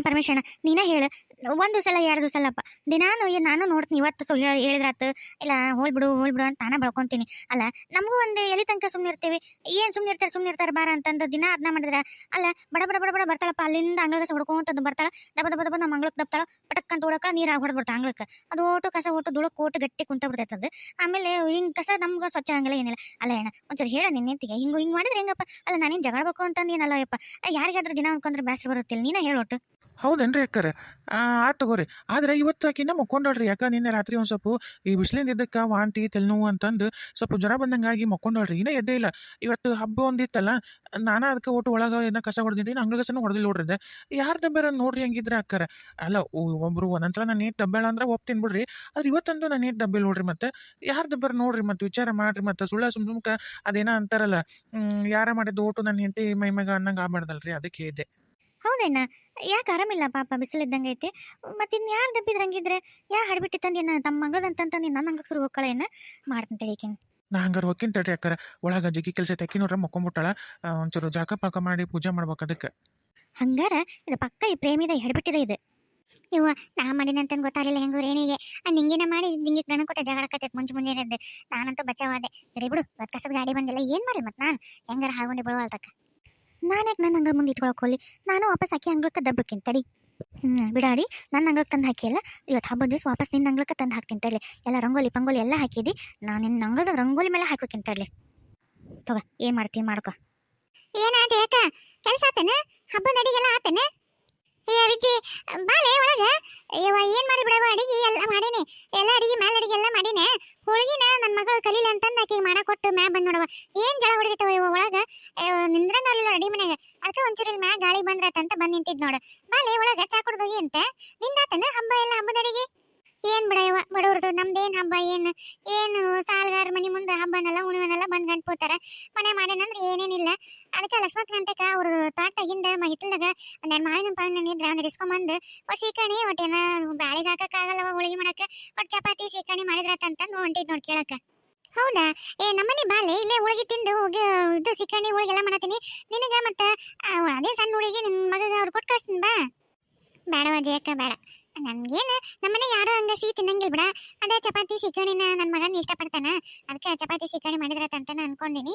ಪರಮೇಶಣ್ಣ ನೀನ ಹೇಳು. ಒಂದು ಸಲ, ಎರಡು ಸಲಪ್ಪ. ದಿನಾನು ನಾನು ನೋಡ್ತೀನಿ, ಇವತ್ತು ಸುಳ್ಳು ಹೇಳಿ- ಹೇಳಿದ್ರಾತು ಇಲ್ಲ, ಹೋಲ್ ಬಿಡು ಹೋಲ್ ಬಿಡು ಅಂತ ನಾನು ಬಳ್ಕೊಂತೀನಿ. ಅಲ್ಲ, ನಮಗೂ ಒಂದು ಎಲ್ಲಿ ತನಕ ಸುಮ್ಮನೆ ಇರ್ತೀವಿ. ಏನ್ ಸುಮ್ಮನೆ ಇರ್ತಾರೆ ಸುಮ್ಮನೆ ಇರ್ತಾರೆ, ಬಾರ ಅಂತಂದು ದಿನ ಅದನ್ನ ಮಾಡಿದ್ರೆ. ಅಲ್ಲ, ಬಡ ಬಡ ಬಡ ಬಡ ಬರ್ತಾಳಪ್ಪ. ಅಲ್ಲಿಂದ ಅಂಗಳಗಸ ಹೊಡ್ಕೊಂತಂದು ಬರ್ತಾಳ. ದಬ ದಬ ದಬ, ನಮ್ಮ ಅಂಗಳಕ್ಕೆ ದಬ್ತಾಳ. ಪಟಕ್ ಅಂತ ಹೊಡಕ ನೀರಾಗ ಹೊಡೆದ್ಬಿಡ್ತಾ ಅಂಗಳಕ್ಕೆ. ಅದು ಓಟು, ಕಸ ಓಟು ದುಳಕ್ ಓಟು, ಗಟ್ಟಿ ಕುಂತ ಬಿಡ್ತೈತೆ ಅದು ಆಮೇಲೆ ಹಿಂಗೆ ಕಸ ನಮ್ಗೆ ಸ್ವಚ್ಛ ಆಗಂಗಿಲ್ಲ, ಏನಿಲ್ಲ. ಅಲ್ಲ ಏನ ಒಂಚೂರು ಹೇಳ ನಿನ್ನ ನೆತ್ತಿಗೆ ಹಿಂಗೆ ಹಿಂಗೆ ಮಾಡಿದ್ರೆ ಹೆಂಗಪ್ಪ? ಅಲ್ಲ, ನಾನೇನ್ ಜಗಳಬೇಕು ಅಂತಂದು ಏನಲ್ಲ ಯಪ್ಪ ಯಾರಿಗಾದ್ರೂ ದಿನ ಅನ್ಕೊಂಡ್ರೆ ಬೇಸರ ಬರುತ್ತಿಲ್ಲ ನೀನೇ ಹೇಳೊಟ್ಟು ಹೌದೇನ್ರಿ ಅಕ್ಕರ? ಆತ್ ತಗೋರಿ. ಆದ್ರೆ ಇವತ್ತು ಆಕಿನ ಮಕ್ಕೊಂಡಳ್ರಿ. ಯಾಕ ನಿನ್ನೆ ರಾತ್ರಿ ಒಂದು ಸ್ವಲ್ಪ ಈ ಬಿಸಿಲಿಂದ ಇದ್ದಕ್ಕೆ ವಾಂತಿ, ತಲೆನೋವು ಅಂತಂದು ಸ್ವಲ್ಪ ಜ್ವರ ಬಂದಂಗಾಗಿ ಮಕ್ಕೊಂಡಳ್ರಿ. ಇನ್ನೂ ಎದ್ದೇ ಇಲ್ಲ. ಇವತ್ತು ಹಬ್ಬ ಒಂದಿತ್ತಲ್ಲ ನಾನು ಅದಕ್ಕೆ ಒಟ್ಟು ಒಳಗೆ ಏನ ಕಸ ಹೊಡೆದಿನಿ ಅಂಗಳಗಸನ ಹೊಡೆದಿಲ್ಲ ನೋಡ್ರಿ ಯಾರು ದಬ್ಬರ ನೋಡ್ರಿ ಹಂಗಿದ್ರ ಅಕ್ಕರ? ಅಲ್ಲ ಒಬ್ಬರು ಒಂದೊಂದ್ಸಲ ನಾನು ನೀಟ್ ದಬ್ಬಾಳ ಅಂದ್ರೆ ಒಪ್ತೀನಿ ಬಿಡ್ರಿ. ಆದ್ರೆ ಇವತ್ತಂದು ನಾನು ನೀಟ್ ದಬ್ಬಿಲ್ಲ ನೋಡ್ರಿ ಮತ್ತೆ. ಯಾರು ದಬ್ಬರ ನೋಡ್ರಿ ಮತ್ತೆ ವಿಚಾರ ಮಾಡ್ರಿ ಮತ್ತೆ ಸುಳ್ಳ ಸುಮ್ ಸುಮ್ಕ ಅದೇನ ಅಂತಾರಲ್ಲ ಯಾರ ಮಾಡಿದ್ದು ಓಟು ನನ್ನ ಹೆಂಡತಿ ಮೈ ಮಗ ಅನ್ನಂಗ ಆಗ್ಬಾರ್ದಲ್ರಿ, ಅದಕ್ಕೆ ಹೇಳಿದ್ದೆ ಹೌದಣ್ಣ ಯಾಕೆ ಆರಾಮಿಲ್ಲ ಪಾಪ ಬಿಸಿಲಿದ್ದಂಗೆ ಐತೆ? ಮತ್ತೆ ಇನ್ನು ಯಾರು ದಬ್ಬಿದ್ರೆ ಹಂಗಿದ್ರೆ? ಯಾ ಹಡ್ಬಿಟ್ಟಿ ಏನು ತಮ್ಮ ಮಗಳದಂತಂತ ನೀನು ನನ್ನ ಅಂಗಕ್ಕೆ ಸುರು ಹೋಗ್ಕಳ ಏನ? ಮಾಡ್ತೀನಿ ತಡೀಕಿನ್ ನಾ ಹಂಗಾರ ಹೋಗ್ತೀನಿ ತಡ್ರಿ ಅಕ್ಕರ. ಒಳಗ ಜಗ್ಗಿ ಕೆಲಸ ತೆಕ್ಕಿ ನೋಡ್ರ ಮಕ್ಕೊಂಬಿಟ್ಟಾಳ. ಒಂಚೂರು ಜಾಕ ಪಾಕ ಮಾಡಿ ಪೂಜೆ ಮಾಡ್ಬೇಕು ಅದಕ್ಕೆ. ಹಂಗಾರ ಇದು ಪಕ್ಕ ಈ ಪ್ರೇಮಿದ ಹಿಡ್ಬಿಟ್ಟಿದೆ ಇದು. ಇವ ನಾ ಮಾಡಿನಂತ ಗೊತ್ತಾಗಲಿಲ್ಲ ಹೆಂಗು ರೇಣಿಗೆ. ನಿಂಗಿನ ಮಾಡಿ ನಿಂಗೆ ಗಣ ಕೊಟ್ಟ ಜಗಳಕತ್ತೈತೆ ಮುಂಚೆ ಮುಂಜಾನೆ ನಾನಂತ ನಾನಂತೂ ಬಚಾವಾದೆ ಸರಿ ಬಿಡು ಇವತ್ತು ಕಸದ ಗಾಡಿ ಬಂದಿಲ್ಲ. ಏನು ಮಾಡಲಿ ಮತ್ತೆ ನಾನು? ಹೆಂಗಾರ ಹಾಗೊಂಡು ಬಿಡುವಲ್ತಕ್ಕ ನಾನು ನನ್ನ ಅಂಗಳ ಮುಂದೆ ಇಟ್ಕೊಳಕ್ ಹೋಗ್ಲಿ. ನಾನು ವಾಪಸ್ ಹಾಕಿ ಅಂಗಳಕ್ಕೆ ದಬ್ಬಕ್ಕಿಂತ ತಡಿ. ಹ್ಞೂ ಬಿಡಾಡಿ. ನನ್ನ ಅಂಗಳಕ್ಕೆ ತಂದು ಹಾಕಿಲ್ಲ ಇವತ್ತು ಹಬ್ಬದ ದಿವಸ ವಾಪಸ್ ನಿನ್ನ ಅಂಗಳಕ್ಕೆ ತಂದು ಹಾಕ್ತೀನಿ ತರಲಿ ಎಲ್ಲ ರಂಗೋಲಿ ಪಂಗೋಲಿ ಎಲ್ಲ ಹಾಕಿದಿ. ನಾನು ನಿನ್ನ ಅಂಗಳದ ರಂಗೋಲಿ ಮೇಲೆ ಹಾಕೋಕ್ಕಿಂತ ತರಲಿ ತಗೋ, ಏನು ಮಾಡ್ತೀನಿ ಮಾಡ್ಕೊ. ಏನಾ ಜಯಕ್ಕ ಕೆಲಸ ಆತೇನೆ? ಹಬ್ಬದ ಅಡಿಗೆಲ್ಲ ಆತನ? ಏ ವಿಜಿ ಬಾಲೆ ಒಳಗ. ಯವ್ವ, ಏನ್ ಮಾಡಿ ಬಿಡವ ಅಡಿಗೆ? ಎಲ್ಲ ಮಾಡೀನಿ. ಎಲ್ಲ ಅಡಿಗೆ ಮ್ಯಾಲ ಅಡಿಗೆ ಎಲ್ಲ ಮಾಡೀನಿ. ಹುಳಗಿನ ನನ್ನ ಮಗಳು ಕಲೀಲ ಅಂತಂದ ಆಕಿಗೆ ಮಾಡ ಕೊಟ್ಟು ಮ್ಯಾ ಬಂದ್ ನೋಡವ ಏನ್ ಜಳ ಹೊಡಿತವ ಇವ ಒಳಗ? ನಿಂದ್ರಂಗ ಅಲ್ಲಿಲ್ಲ ಅಡಿ ಅದಕ್ಕೆ ಒಂಚೂರು ಮ್ಯಾ ಗಾಳಿ ಬಂದ್ರ ಅಂತ ಬಂದ್ ನಿಂತಿದ್ ನೋಡು. ಬಾಲೆ ಒಳಗ, ಚಾ ಕುಡ್ದೋಗಿ ಅಂತ. ನಿಂದಾತನ ಹಬ್ಬ ಎಲ್ಲ ಹಬ್ಬದ ಅಡಿಗೆ? ಏನ್ ಬಿಡವ ಬಡವ್ರದು? ನಮ್ದೇನ್ ಹಬ್ಬ? ಏನು ಏನು ಸಾಲ್ಗಾರ ಮನೆ ಮುಂದೆ ಹಬ್ಬನೆಲ್ಲ ಉಣಿವನೆಲ್ಲ ಬಂದ್ ಗಂಟ್ ಪೋತಾರ? ಮನೆ ಮಾಡೇನಂದ್ರೆ ಏನೇನಿಲ್ಲ ಅದಕ್ಕೆ ಲಕ್ಷ್ಮಣ ಗಂಟೆಕ ಅವ್ರ ತೋಟದಾಗಿಂದ ಹಿತ್ತಲ್ದಾಗ ಒಂದೆರಡು ಮಾಡಿನ ಪಾವಿನ ಇದ್ರ ಅವ್ನ ಇಸ್ಕೊಂಬಂದು ಒಟ್ಟು ಸೀಕಣಿ ಒಟ್ಟೇನ ಬ್ಯಾಳಿಗೆ ಹಾಕಕ್ಕಾಗಲ್ಲವ ಹೋಳಿಗೆ ಮಾಡಕ್ಕೆ ಒಟ್ಟು ಚಪಾತಿ ಸೀಕಣಿ ಮಾಡಿದ್ರತಂತಂದು ಹೊಂಟಿದ್ ನೋಡಿ ಕೇಳಕ್ಕ ಹೌದಾ? ಏ, ನಮ್ಮನೆ ಬಾಲೆ ಇಲ್ಲೇ ಹೋಳಿಗೆ ತಿಂದು ಹೋಗಿ, ಇದು ಸಿಕ್ಕಣಿ ಹೋಳಿಗೆ ಎಲ್ಲ ಮಾಡತ್ತೀನಿ ನಿನಗೆ ಮತ್ತೆ ಅದೇ ಸಣ್ಣ ಹುಡುಗಿ ನಿನ್ ಮಗಗೆ ಅವ್ರು ಕೊಟ್ಟು ಕಳಿಸ್ತೀನಿ ಬಾ. ಬೇಡವ ಜಯಕ್ಕ, ಬೇಡ. ನನ್ಗೇನು ನಮ್ಮನೆ ಯಾರು ಹಂಗ ಸಿಹಿ ತಿನ್ನಂಗಿಲ್ಲ ಬಿಡ. ಅದೇ ಚಪಾತಿ ಸಿಕ್ಕಣಿನ ನನ್ನ ಮಗನ ಇಷ್ಟಪಡ್ತಾನ. ಅದಕ್ಕೆ ಚಪಾತಿ ಸಿಕ್ಕಣಿ ನಾನು ಅನ್ಕೊಂಡಿನಿ.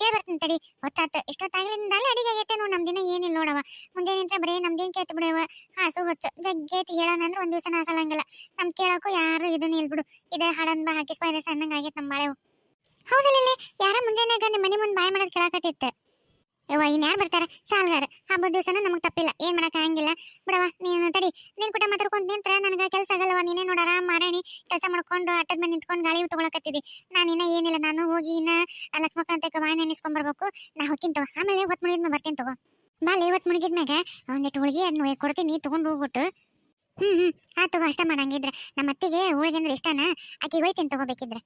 ಕೇಳಿ ಬರ್ತೀನಿ ತಡಿ. ಹೊತ್ತಾತು ಇಷ್ಟೊತ್ತಾಗ್ಲಿಂದಲೇ ಅಡಿಗೆ ಆಗೈತೆ ನೋಡು ನಮ್ಮ ದಿನ ಏನಿಲ್ಲ ನೋಡವ ಮುಂಜಾನೆ ಅಂತ ಬರೀ ನಮ್ದೇನ್ ಕೇಳ್ತು ಬಿಡವ ಹಾಸು ಹೊಚ್ಚು ಜಗ್ಗೇತಿ ಹೇಳೋಣ ಒಂದ್ ದಿವಸ ನಾಸಲಂಗಿಲ್ಲ ನಮ್ ಕೇಳೋಕ್ಕೂ ಯಾರು ಇದನ್ನ ಇಲ್ಬಿಡು. ಇದೇ ಹಾಡನ್ ಬಾ ಹಾಕಿ ಇದೆ ಆಗೈತೆ ನಮ್ಮ ಬಾಳೆವು. ಹೌದಲ್ಲ ಯಾರ ಮುಂಜಾನೆ ನಿಮ್ಮ ಮನೆ ಮುಂದೆ ಬಾಯ್ ಮಾಡೋದು ಕೇಳಾಕತ್ತಿತ್ತು. ಯವ್ವ, ಇನ್ ಯಾರು ಬರ್ತಾರ? ಸಾಲ್ಗಾರ. ಹಬ್ಬದ ದಿವಸನ ನಮಗ್ ತಪ್ಪಿಲ್ಲ. ಏನ್ ಮಾಡಕ್ ಆಗಂಗಿಲ್ಲ. ಬಿಡವ ನೀನು ತಡಿ. ನಿನ್ ಕೂಡ ಮಾತಾಡ್ಕೊಂಡ್ ನಿಂತ್ರ ನನಗೆ ಕೆಲಸ ಆಗಲ್ಲವ ನೀನೇ ನೋಡ ಆರಾಮ್ ಮಾರಾಣಿ. ಕೆಲಸ ಮಾಡ್ಕೊಂಡು ಆಟದ ಮೇಲೆ ನಿಂತ್ಕೊಂಡು ಗಾಳಿ ತೊಗೊಳಕತ್ತಿದ್ದಿ ನಾನು ಇನ್ನ ಏನಿಲ್ಲ. ನಾನು ಹೋಗಿ ಇನ್ನ ಲಕ್ಷ್ಮಕಾಂತಕ್ಕೆ ವಾಹನ ನೆನೆಸ್ಕೊಂಡ್ ಬರ್ಬೇಕು. ನಾ ಹೋಗಿಂತವ ಆಮೇಲೆ ಹೊತ್ತು ಮುಗಿದ್ಮೇಲೆ ಬರ್ತೀನಿ ತಗೋ. ಬಾಲೆ ಇವತ್ತು ಮುಗಿದ್ಮ್ಯಾಗ ಒಂದಿಟ್ಟು ಹೋಳಿಗೆ ಅದನ್ನ ಕೊಡ್ತೀನಿ. ತಗೊಂಡು ಹೋಗ್ಬಿಟ್ಟು. ಹ್ಮ್ ಹ್ಮ್. ಆ ತಗೋ, ಅಷ್ಟ ಮಾಡಂಗಿದ್ರೆ. ನಮ್ಮ ಅತ್ತಿಗೆ ಹೋಳಿಗೆ ಅಂದ್ರೆ ಇಷ್ಟನಾ? ಆಕಿಗೆ ಹೋಯ್ತೀನಿ ತಗೋಬೇಕಿದ್ರೆ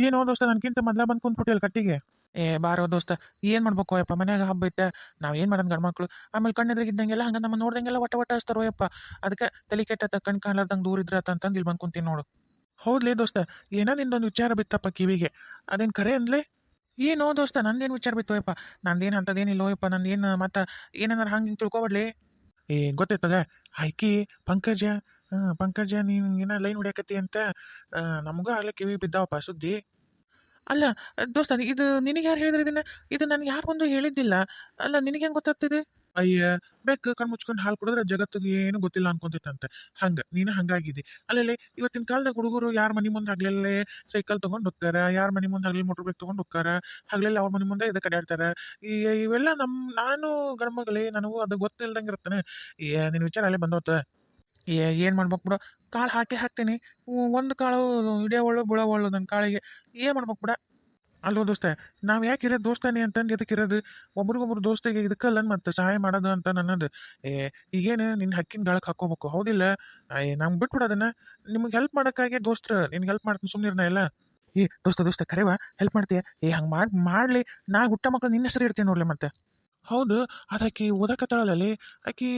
ಏನೋ ದೋಸ್ತ? ನನ್ಕಿಂತ ಮೊದ್ಲ ಬಂದ್ ಕುಂತ್ಬಿಟ್ಟಿಲ್ಲ ಕಟ್ಟಿಗೆ? ಏ, ಬಾರೋ ದೋಸ್ತ, ಏನು ಮಾಡ್ಬೇಕು ಯಪ್ಪ ಮನ್ಯಾಗ ಹಬ್ಬ ಐತೆ ನಾವು ಏನು ಮಾಡೋಣ ಗಂಡ್ಮಕ್ಳು ಆಮೇಲೆ ಕಣ್ಣೆದ್ರಿಗಿದ್ದಂಗೆಲ್ಲ ಹಂಗ ನಮ್ಮ ನೋಡ್ದಂಗೆಲ್ಲ ಒಟ್ಟ ಒಟ್ಟ ಹಚ್ತಾರೋ ಯಪ್ಪ ಅದಕ್ಕೆ ತಲೆ ಕೆಟ್ಟ ಕಣ್ ಕಾಣಲಾರ್ದಂಗೆ ದೂರ ಇದ್ರತ ಅಂತಂದು ಇಲ್ಲಿ ಬಂದು ಕುಂತೀನಿ ನೋಡು. ಹೌದ್ಲೇ ದೋಸ್ತ, ಏನೋ ನಿಂದೊಂದು ವಿಚಾರ ಬಿತ್ತಪ್ಪ ಕಿವಿಗೆ. ಅದೇನು ಕರೆ ಅಂದ್ಲೇ? ಏನೋ ದೋಸ್ತ, ನಂದೇನು ವಿಚಾರ ಬಿತ್ತು ಯಪ್ಪ ನಂದೇನು ಅಂತದೇನಿಲ್ಲೋ ಯಪ್ಪ ನಂದೇನು ಮತ್ತ ಏನಂದ್ರೆ ಹಂಗೆ ಹಿಂಗೆ ತಿಳ್ಕೊಬಡ್ಲಿ? ಏ ಗೊತ್ತೈತದ ಹೈಕಿ ಪಂಕಜ ಹಾಂ ಪಂಕಜ ನೀನು ಏನ ಲೈನ್ ಹೊಡ್ಯಾಕತ್ತಿ ಅಂತ ನಮಗೂ ಆಗ್ಲೇ ಕಿವಿ ಬಿದ್ದಾವಪ್ಪ ಸುದ್ದಿ. ಅಲ್ಲ, ದೋಸ್ತ ಇದು ನಿನಗೆ ಯಾರು ಹೇಳಿದ್ರು ಇದನ್ನ? ಇದು ನನಗೆ ಯಾರು ಒಂದು ಹೇಳಿದ್ದಿಲ್ಲ? ಅಲ್ಲ, ನಿನಗೆ ಹೆಂಗೆ ಗೊತ್ತಾಗ್ತಿದೆ? ಅಯ್ಯ ಬೆಕ್ಕ ಕಣ್ ಮುಚ್ಕೊಂಡು ಹಾಲು ಕುಡಿದ್ರೆ ಜಗತ್ತಿಗೆ ಏನು ಗೊತ್ತಿಲ್ಲ ಅನ್ಕೊಂತೈತಂತೆ ಹಂಗ, ನೀನು ಹಂಗಾಗಿದೆ ಅಲ್ಲಲ್ಲಿ, ಇವತ್ತಿನ ಕಾಲದ ಹುಡುಗರು ಯಾರ ಮನೆ ಮುಂದೆ ಹಗ್ಲೆಲ್ಲೇ ಸೈಕಲ್ ತೊಗೊಂಡು ಹೋಗ್ತಾರೆ, ಯಾರ ಮನೆ ಮುಂದೆ ಹಗಲಿ ಮೋಟ್ರ್ ಬೈಕ್ ತಗೊಂಡು ಹೋಗ್ತಾರೆ, ಹಗಲೆಲ್ಲ ಅವ್ರ ಮನೆ ಮುಂದೆ ಇದಕ್ಕೆ ಕಡೆ ಈ ಇವೆಲ್ಲ ನಮ್ಮ ನಾನು ಗಂಡ್ಮಗಳೇ, ನನಗೂ ಅದು ಗೊತ್ತಿಲ್ದಂಗೆ ಇರ್ತಾನೆ ಏ ನಿನ್ನ ವಿಚಾರ ಅಲ್ಲೇ ಬಂದೋತ. ಏ, ಏನು ಮಾಡ್ಬೇಕು ಬಿಡ. ಕಾಳು ಹಾಕಿ ಹಾಕ್ತೀನಿ. ಒಂದು ಕಾಳು ಹಿಡಿಯೋವಳು ಬೀಳೋವಳು ನನ್ನ ಕಾಳಿಗೆ. ಏನು ಮಾಡ್ಬೇಕು ಬಿಡ. ಅಲ್ವ ದೋಸ್ತ, ನಾವು ಯಾಕೆ ಇರೋದು ದೋಸ್ತಾನೆ ಅಂತಂದು ಇದಕ್ಕೆ ಇರೋದು? ಒಬ್ರಿಗೊಬ್ರು ದೋಸ್ತಿಗೆ ಇದಕ್ಕಲ್ಲ ಮತ್ತೆ ಸಹಾಯ ಮಾಡೋದು ಅಂತ ನನ್ನದು. ಏ, ಈಗೇನು ನಿನ್ನ ಹಕ್ಕಿನ ಗಾಳಕ್ಕೆ ಹಾಕೋಬೇಕು? ಹೌದಿಲ್ಲ? ಏ ನಮ್ಗೆ ಬಿಟ್ಬಿಡೋದನ್ನ ನಿಮ್ಗೆ ಹೆಲ್ಪ್ ಮಾಡೋಕ್ಕಾಗಿ ದೋಸ್ತ್ರ, ನಿನ್ಗೆ ಹೆಲ್ಪ್ ಮಾಡ್ತೀನಿ ಸುಮ್ಮನಿರ್ನ ಎಲ್ಲ. ಏ, ದೋಸ್ತ ದೋಸ್ತ ಕರೆವ ಹೆಲ್ಪ್ ಮಾಡ್ತೀಯ? ಏ, ಹಂಗೆ ಮಾಡಿ, ಮಾಡಲಿ. ನಾ ಹುಟ್ಟ ಮಕ್ಕಳು ನಿನ್ನ ಹೆಸರು ಇರ್ತೀನಿ ನೋಡ್ಲಿ ಮತ್ತೆ. ಹೌದು ಅದಕ್ಕೆ ಓದಕತ್ತಾಳಲ್ಲಿ ಆಕಿ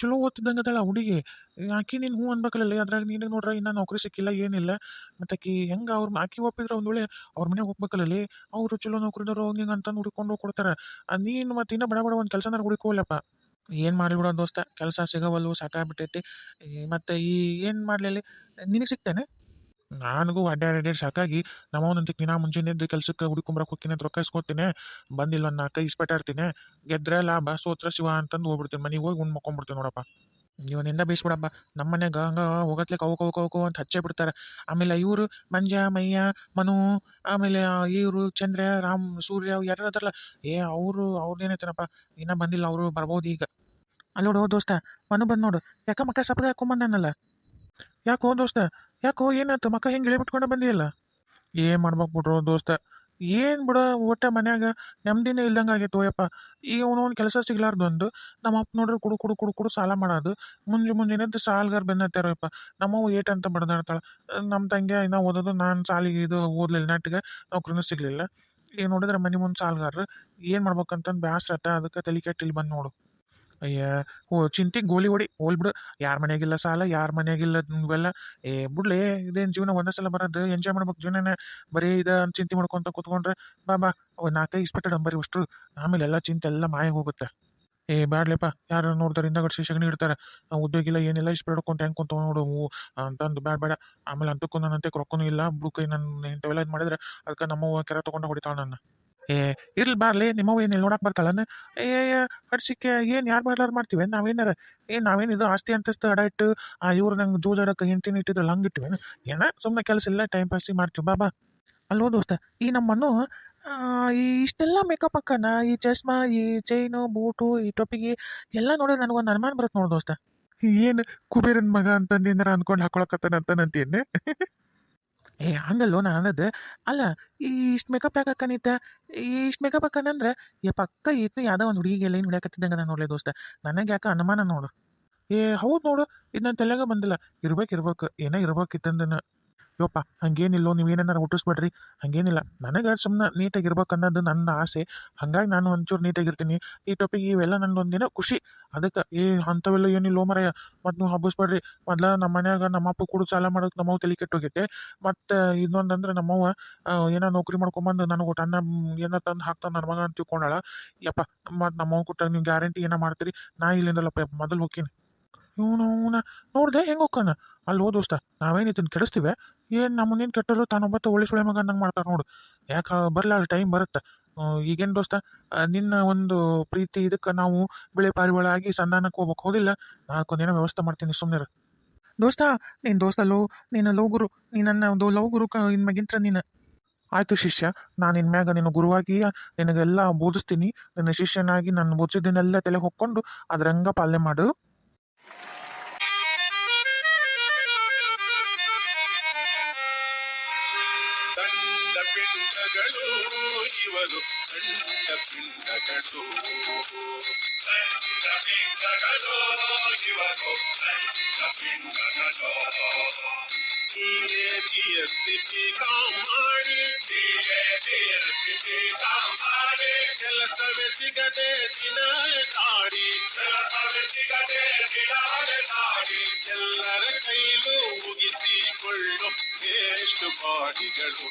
ಚಲೋ ಓದ್ತಿದ್ದಂಗೆ ಅದಾಳ ಹುಡುಗಿ ಆಕಿ ನೀನು ಹ್ಞೂ ಅನ್ಬೇಕಲ್ಲ ಅದ್ರಾಗ ನೀನು ನೋಡ್ರ ಇನ್ನೂ ನೌಕರಿ ಸಿಕ್ಕಿಲ್ಲ, ಏನಿಲ್ಲ. ಮತ್ತೆ ಆಕಿ ಹೆಂಗೆ ಅವ್ರ ಆಕಿ ಒಪ್ಪಿದ್ರೆ ಒಂದು ವೇಳೆ ಅವ್ರ ಮನೆಗೆ ಹೋಗ್ಬೇಕಲ್ಲಲ್ಲಿ, ಅವರು ಚಲೋ ನೌಕರಿದವ್ರು ಹಿಂಗೆ ಅಂತಂದು ಹುಡ್ಕೊಂಡು ಕೊಡ್ತಾರೆ. ನೀನು ಮತ್ತೆ ಇನ್ನೂ ಬಡ ಬಡ ಒಂದು ಕೆಲಸನಾರ ಹುಡುಕೋಲ್ಲಪ್ಪ ಏನು ಮಾಡಲಿ ಬಿಡೋ ದೋಸ್ತ, ಕೆಲಸ ಸಿಗವಲ್ವು ಸಾಕಾಗ್ಬಿಟ್ಟೈತಿ. ಮತ್ತೆ ಈ ಏನು ಮಾಡಲಿ ನಿನಗೆ ಸಿಗ್ತೇನೆ? ನನಗೂ ಅಡ್ಡಾಡಿ ಅಡ್ಡಾಡಿ ಸಾಕಾಗಿ ನಮ್ಮವನಂತ ದಿನ ಮುಂಚೆನೇ ಎದ್ದು ಕೆಲ್ಸಕ್ಕೆ ಹುಡುಕೊಂಬರಕ್ಕೆ ಹೋಗ್ತೀನಿ ರೊಕ್ಕ ಇಸ್ಕೊತೀನಿ ಬಂದಿಲ್ಲ ಒಂದು ನಾಲ್ಕು ಇಸ್ಪೆಟ್ಟಾಡ್ತೀನಿ. ಗೆದ್ರೆ ಲಾಭ, ಸೋತ್ರ ಶಿವ ಅಂತಂದು ಹೋಗ್ಬಿಡ್ತೀನಿ. ಮನೆಗೆ ಹೋಗಿ ಉಂಡು ಮಕ್ಕೊಂಬಿಡ್ತೀನಿ ನೋಡಪ್ಪ. ಇವನಿಂದ ಬೇಯಿಸ್ಬಿಡಪ್ಪ. ನಮ್ಮ ಮನ್ಯಾಗ ಹಂಗ ಹೋಗತ್ಲೆ ಕವು ಕವು ಕವು ಅಂತ ಹಚ್ಚೇ ಬಿಡ್ತಾರೆ. ಆಮೇಲೆ ಇವರು ಮಂಜ ಮಯ್ಯ ಮನು, ಆಮೇಲೆ ಇವರು ಚಂದ್ರ, ರಾಮ್, ಸೂರ್ಯ ಯಾರು ಅದರಲ್ಲ. ಏ, ಅವರು ಅವ್ರದ್ದೇನೈತೇನಪ್ಪ ಇನ್ನೂ ಬಂದಿಲ್ಲ, ಅವರು ಬರ್ಬೋದು ಈಗ. ಅಲ್ಲೋಡು, ದೋಸ್ತ, ಮನು ಬಂದು ನೋಡು. ಯಾಕ ಮಕ್ಕ ಸಪ್ಪಗೆ ಹಾಕೊಂಬಂದಾನಲ್ಲ? ಯಾಕೋ ದೋಸ್ತ? ಯಾಕೋ ಏನಾಯ್ತು ಮಕ್ಕ ಹಿಂಗೆ ಇಳಿಬಿಟ್ಕೊಂಡು ಬಂದಿಯಲ್ಲ? ಏನು ಮಾಡ್ಬೇಕು ಬಿಡ್ರೋ ದೋಸ್ತ? ಏನು ಬಿಡ ಒಟ್ಟ ಮನ್ಯಾಗ ನೆಮ್ಮದಿನೇ ಇಲ್ದಂಗೆ ಆಗೈತೆ ಓಯಪ್ಪ ಈಗ ಅವನವನ್ ಕೆಲಸ ಸಿಗ್ಲಾರ್ದು ಒಂದು ನಮ್ಮ ಅಪ್ಪ ನೋಡ್ರಿ ಕುಡು ಕುಡು ಕುಡು ಕುಡು ಸಾಲ ಮಾಡೋದು. ಮುಂಜು ಮುಂಜಾನೆದ್ದು ಸಾಲ್ಗಾರ ಬೆನ್ನತ್ತಾರಪ್ಪ ನಮ್ಮವ್ವ ಏಟ್ ಅಂತ ಬಡ್ದಾಡ್ತಾಳೆ. ನಮ್ಮ ತಂಗಿ ಇನ್ನೂ ಓದೋದು, ನಾನು ಸಾಲಿಗೆ ಇದು ಓದ್ಲಿಲ್ಲ. ನೆಟ್ಗೆ ನೌಕರಿನೂ ಸಿಗಲಿಲ್ಲ. ಈಗ ನೋಡಿದ್ರೆ ಮನೆ ಮುಂದೆ ಸಾಲ್ಗಾರ ಏನು ಮಾಡ್ಬೇಕಂತಂದು ಬ್ಯಾಸ್ರತ್ತ ಅದಕ್ಕೆ ತಲೆ ಕೆಟ್ಟು ಇಲ್ಲಿ ಬಂದು ನೋಡು. ಅಯ್ಯ, ಹೋ ಚಿಂತಿಗೆ ಗೋಲಿ ಹೊಡಿ ಹೋಲ್ ಬಿಡು ಯಾರ ಮನೆಯಾಗಿಲ್ಲ ಸಾಲ, ಯಾರ ಮನೆಯಾಗಿಲ್ಲ ಇವೆಲ್ಲ ಏ, ಬಿಡ್ಲಿ, ಇದೇನು ಜೀವನ, ಒಂದೇ ಸಲ ಬರೋದು ಎಂಜಾಯ್ ಮಾಡ್ಬೇಕು ಜೀವನ ಬರೀ ಇದ ಚಿಂತೆ ಮಾಡ್ಕೊಂತ ಕೂತ್ಕೊಂಡ್ರೆ, ಬಾ ಬಾ ನಾಲ್ಕೈದು ಇಸ್ಪೆಟ್ಟ ಅಂಬರಿ ಅಷ್ಟು ಆಮೇಲೆ ಎಲ್ಲ ಚಿಂತೆ, ಎಲ್ಲ ಮಾಯ ಹೋಗುತ್ತೆ. ಏ ಬ್ಯಾಡ್ಲೆಪ್ಪ ಯಾರು ನೋಡ್ತಾರೆ ಹಿಂದಾಗ ಶಗಣಿ ಇಡ್ತಾರೆ. ಉದ್ಯೋಗಿಲ್ಲ ಏನಿಲ್ಲ ಇಸ್ಪೆಟ್ ಹಿಡ್ಕೊಂಡು ಹೆಂಗೆ ಕುಂತ ನೋಡು ಅಂತಂದು ಬ್ಯಾಡ ಬೇಡ ಆಮೇಲೆ ಅಂತಕ್ಕೂ ನನ್ನಂತೆ ರೊಕ್ಕನೂ ಇಲ್ಲ ಬುಡ್ಕೈ ನನ್ನ ಇಂಥವೆಲ್ಲ ಇದು ಮಾಡಿದ್ರೆ, ಅದಕ್ಕೆ ನಮ್ಮ ಕೆರೆ ತೊಗೊಂಡು ಹೊಡಿತಾಳೆ ನನ್ನ. ಏ, ಇರ್ಲಿ ಬಾರ್ಲಿ, ನಿಮ್ಮವ್ವ ಏನಿಲ್ಲ ನೋಡಕ್ಕೆ ಬರ್ತಾಳನ್ನ ಏ ಹಡ್ಸಿಕ್ಕೆ ಏನು ಯಾರು ಬರ್ಲಾರ್ ಮಾಡ್ತೀವಿ ನಾವೇನಾರ, ಏ, ನಾವೇನು ಇದು ಆಸ್ತಿ ಅಂತಸ್ತು ಅಡ ಇಟ್ಟು, ಆ ಇವ್ರು ನಂಗೆ ಜೂಜ್ ಆಡಕ್ಕೆ ಹೆಂಡ್ತಿನ ಇಟ್ಟಿದ್ರಲ್ಲ, ಹಂಗೆ ಇಟ್ಟಿವೇನು? ಏನ ಸುಮ್ಮನೆ ಕೆಲಸ ಇಲ್ಲ ಟೈಮ್ ಪಾಸ್ ಮಾಡ್ತೀವಿ, ಬಾ ಬಾ. ಅಲ್ವೋ ದೋಸ್ತ, ಈ ನಮ್ಮನ್ನು ಈ ಇಷ್ಟೆಲ್ಲ ಮೇಕಪ್ ಹಾಕನ ಈ ಚಸ್ಮಾ, ಈ ಚೈನು ಬೂಟು, ಈ ಟೊಪಿಗೆ, ಎಲ್ಲ ನೋಡಿದ್ರೆ ನನಗೊಂದು ಅನುಮಾನ ಬರುತ್ತೆ ನೋಡು ದೋಸ್ತ. ಏನು ಕುಬೇರನ್ ಮಗ ಅಂತಂದು ಅಂದ್ಕೊಂಡು ಅನ್ಕೊಂಡು ಹಾಕೊಳಕತ್ತಾನ ಅಂತ ನಂತೇನೆ ಏ ಹಂಗಲ್ಲೋ ನಾನು ಅನ್ನೋದು? ಅಲ್ಲ ಇಷ್ಟು ಮೇಕಪ್ ಯಾಕೆ ಈ ಇಷ್ಟು ಮೇಕಪ್ ಹಾಕನಂದ್ರೆ ಏ, ಪಕ್ಕ ಇತ್ನ ಯಾವ್ದೋ ಒಂದು ಹುಡುಗಿಗೆ ಎಲ್ಲ ಏನು ಹಿಡಿಯಕತ್ತಿದ್ದಂಗೆ ನಾನು ನೋಡಲೇ ದೋಸ್ತ. ನನಗೆ ಯಾಕೆ ಅನುಮಾನ ನೋಡು. ಏ, ಹೌದು ನೋಡು, ಇದು ನನ್ನ ತಲೆಗೆ ಬಂದಿಲ್ಲ. ಇರ್ಬೇಕು ಇರ್ಬೇಕು. ಏನೋ ಇರ್ಬೇಕಿತ್ತಂದನ. ಯಪ್ಪ ನೀವು ನೀವೇನಾರ ಹುಟ್ಟಿಸ್ಬೇಡ್ರಿ. ಹಂಗೇನಿಲ್ಲ. ನನಗೆ ಸುಮ್ಮನೆ ನೀಟಾಗಿ ಇರ್ಬೇಕು ಅನ್ನೋದು ನನ್ನ ಆಸೆ. ಹಂಗಾಗಿ ನಾನು ಒಂಚೂರು ನೀಟಾಗಿರ್ತೀನಿ ಈ ಟಾಪಿಕ್ ಇವೆಲ್ಲ ಒಂದಿನ ಖುಷಿ. ಅದಕ್ಕೆ ಏ, ಅಂಥವೆಲ್ಲ ಏನಿಲ್ಲ ಮರಯ್ಯ ಮತ್ತು ನೀವು ಹಬ್ಬಿಸ್ಬೇಡ್ರಿ. ಮೊದಲ ನಮ್ಮ ಮನ್ಯಾಗ ನಮ್ಮ ಅಪ್ಪ ಕೂಡ ಸಾಲ ಮಾಡೋದು ನಮ್ಮವ್ ತಲೆ ಕೆಟ್ಟೋಗೈತೆ ಮತ್ತು ಇನ್ನೊಂದಂದ್ರೆ ನಮ್ಮವ್ವ ಏನೋ ನೌಕರಿ ಮಾಡ್ಕೊಂಬಂದು ನನಗೆ ಒಟ್ಟು ಅನ್ನ, ಏನ ತಂದು ಹಾಕ್ತಾನೆ ನನ್ನ ಮಗ ಅಂತ ತಿಳ್ಕೊಂಡಾಳ. ಯಪ್ಪ, ಮತ್ತು ನಮ್ಮವ್ವ ಕೊಟ್ಟಾಗ ನೀವು ಗ್ಯಾರಂಟಿ ಏನೋ ಮಾಡ್ತೀರಿ. ನಾ ಇಲ್ಲಿಂದಲ್ಲಪ್ಪ ಮೊದಲು ಹೋಗ್ತೀನಿ ಇವನು ಅವನ ನೋಡ್ದೆ ಹೆಂಗೆ ಹೋಗ್ಕಾನ ಅಲ್ಲಿ ಹೋ ದೋಸ್ತ, ನಾವೇನು ಇದನ್ನು ಕೆಡಿಸ್ತೀವಿ? ಏನು ನಮ್ಮನ್ನೇನು ಕೆಟ್ಟರು ತಾನೊಬ್ಬತ್ತ ಒಳ್ಳೆ ಸುಳೆ ಮಗ ನಂಗೆ ಮಾಡ್ತಾರೆ ನೋಡು. ಯಾಕೆ ಬರಲ್ಲ ಅಲ್ಲಿ ಟೈಮ್ ಬರುತ್ತೆ. ಈಗೇನು ದೋಸ್ತ ನಿನ್ನ ಒಂದು ಪ್ರೀತಿ ಇದಕ್ಕೆ ನಾವು ಬೆಳೆ ಪಾರಿವಾಳ ಆಗಿ ಸಂಧಾನಕ್ಕೆ ಹೋಗ್ಬೇಕು. ಹೋಗಿಲ್ಲ ನಾಲ್ಕೊಂದೇನೋ ವ್ಯವಸ್ಥೆ ಮಾಡ್ತೀನಿ ಸುಮ್ಮನೆ ದೋಸ್ತ, ನೀನು ಲೋ, ನೀನು ಲವ್ ಗುರು. ನಿನ್ನ ನನ್ನ ಒಂದು ಲವ್ ಗುರು ಕ ಇನ್ಮ್ಯಾಗಿಂತ್ರ ನೀನು. ಆಯ್ತು ಶಿಷ್ಯ, ನಾನು ಇನ್ಮ್ಯಾಗ ನಿನ್ನ ಗುರುವಾಗಿ ನಿನಗೆಲ್ಲ ಬೋಧಿಸ್ತೀನಿ. ನಿನ್ನ ಶಿಷ್ಯನಾಗಿ ನಾನು ಬೋಧಿಸಿದ್ದನ್ನೆಲ್ಲ ತಲೆ ಹೊಕ್ಕೊಂಡು ಅದ್ರಂಗ ಪಾಲನೆ ಮಾಡು. ಇವರು ತಂಡ ಪಿಂಡಗಳು ತಂಡ ಪಿಂಡಗಳು ಇವರು ತಂಡ ಪಿಂಡಗಳು ನೀನೇ ಬಿಎಸ್ಸಿ ಕಾಮಾಡಿ ಕಾಮಾಡಿ ಕೆಲಸವೇ ಸಿಗದೆ ದಿನ ದಾಡಿ ಕೆಲಸವೇ ಸಿಗದೆ ದಿನ ದಾಡಿ ಎಲ್ಲರ ಕೈಲೂ ಮುಗಿಸಿಕೊಳ್ಳು ಎಷ್ಟು ಬಾಡಿಗಳು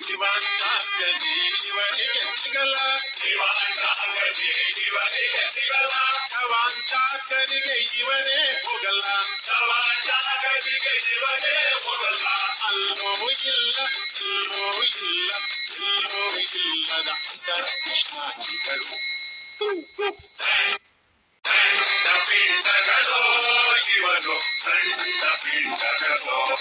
ಶಿವಾಚಾರ್ಯದಿ ಇವರಿಗೆ ಸಿಗಲ್ಲ ಶಿವಾಚಾರ್ಯದಿ ಇವರಿಗೆ ಸಿಗಲ್ಲ ಶವಾಂಚಾಕರಿಗೆ ಇವರೇ ಹೋಗಲ್ಲ ಶವಾಂಚಾಕರಿಗೆ ಇವರೇ ಹೋಗಲ್ಲ ಅಲ್ಲೋ ಇಲ್ಲ ಇಲ್ಲೋ ಇಲ್ಲ ಇಲ್ಲೋ ಇಲ್ಲದ ಅಂತರ ಶಾಹಿಗಳು ಪಿಂಡಗಳು ಇವರು ಸಣ್ಣ ಪಿಂಡಗಳು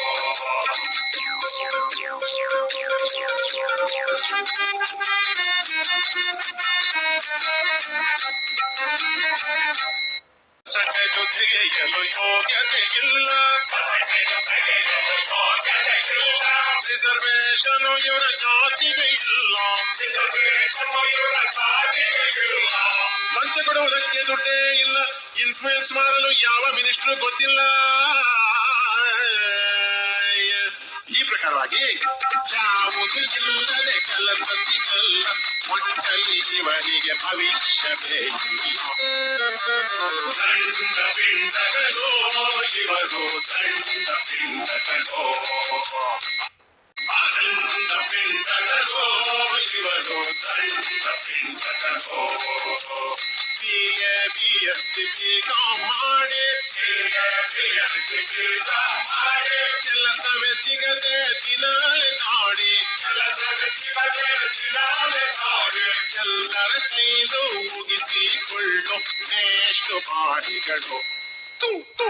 ಸಟೆದು ತೆಗೆಯಲು ಯೋಗ್ಯತೆ ಇಲ್ಲ ರಿಸರ್ವೇಶನ್ ಇವರ ಜಾತಿಗೆ ಇಲ್ಲ ಲಂಚ ಕೊಡುವುದಕ್ಕೆ ದುಡ್ಡೇ ಇಲ್ಲ ಇನ್ಫ್ಲೂಯೆನ್ಸ್ ಮಾಡಲು ಯಾವ ಮಿನಿಸ್ಟ್ರು ಗೊತ್ತಿಲ್ಲ ಈ ಪ್ರಕಾರವಾಗಿ ಯಾವುದು ಇಲ್ಲದೆ ಕೆಲಸ ಸಿಗಲ್ಲ ಒಟ್ಟಲ್ಲಿ ಇವರಿಗೆ ಭವಿಷ್ಯವೇ ಬಿಎ ಬಿಎಸ್ಸಿ ಬಿಕಾಂ ಮಾಡಿ ಕೆಲಸವೇ ಸಿಗದೆ ದಿನಾಲೆ ನಾಡಿ ಎಲ್ಲರ ಕೈಲು ಮುಗಿಸಿಕೊಳ್ಳು ನೇಷ್ಟು ಬಾಡಿಗಳು ತು ತು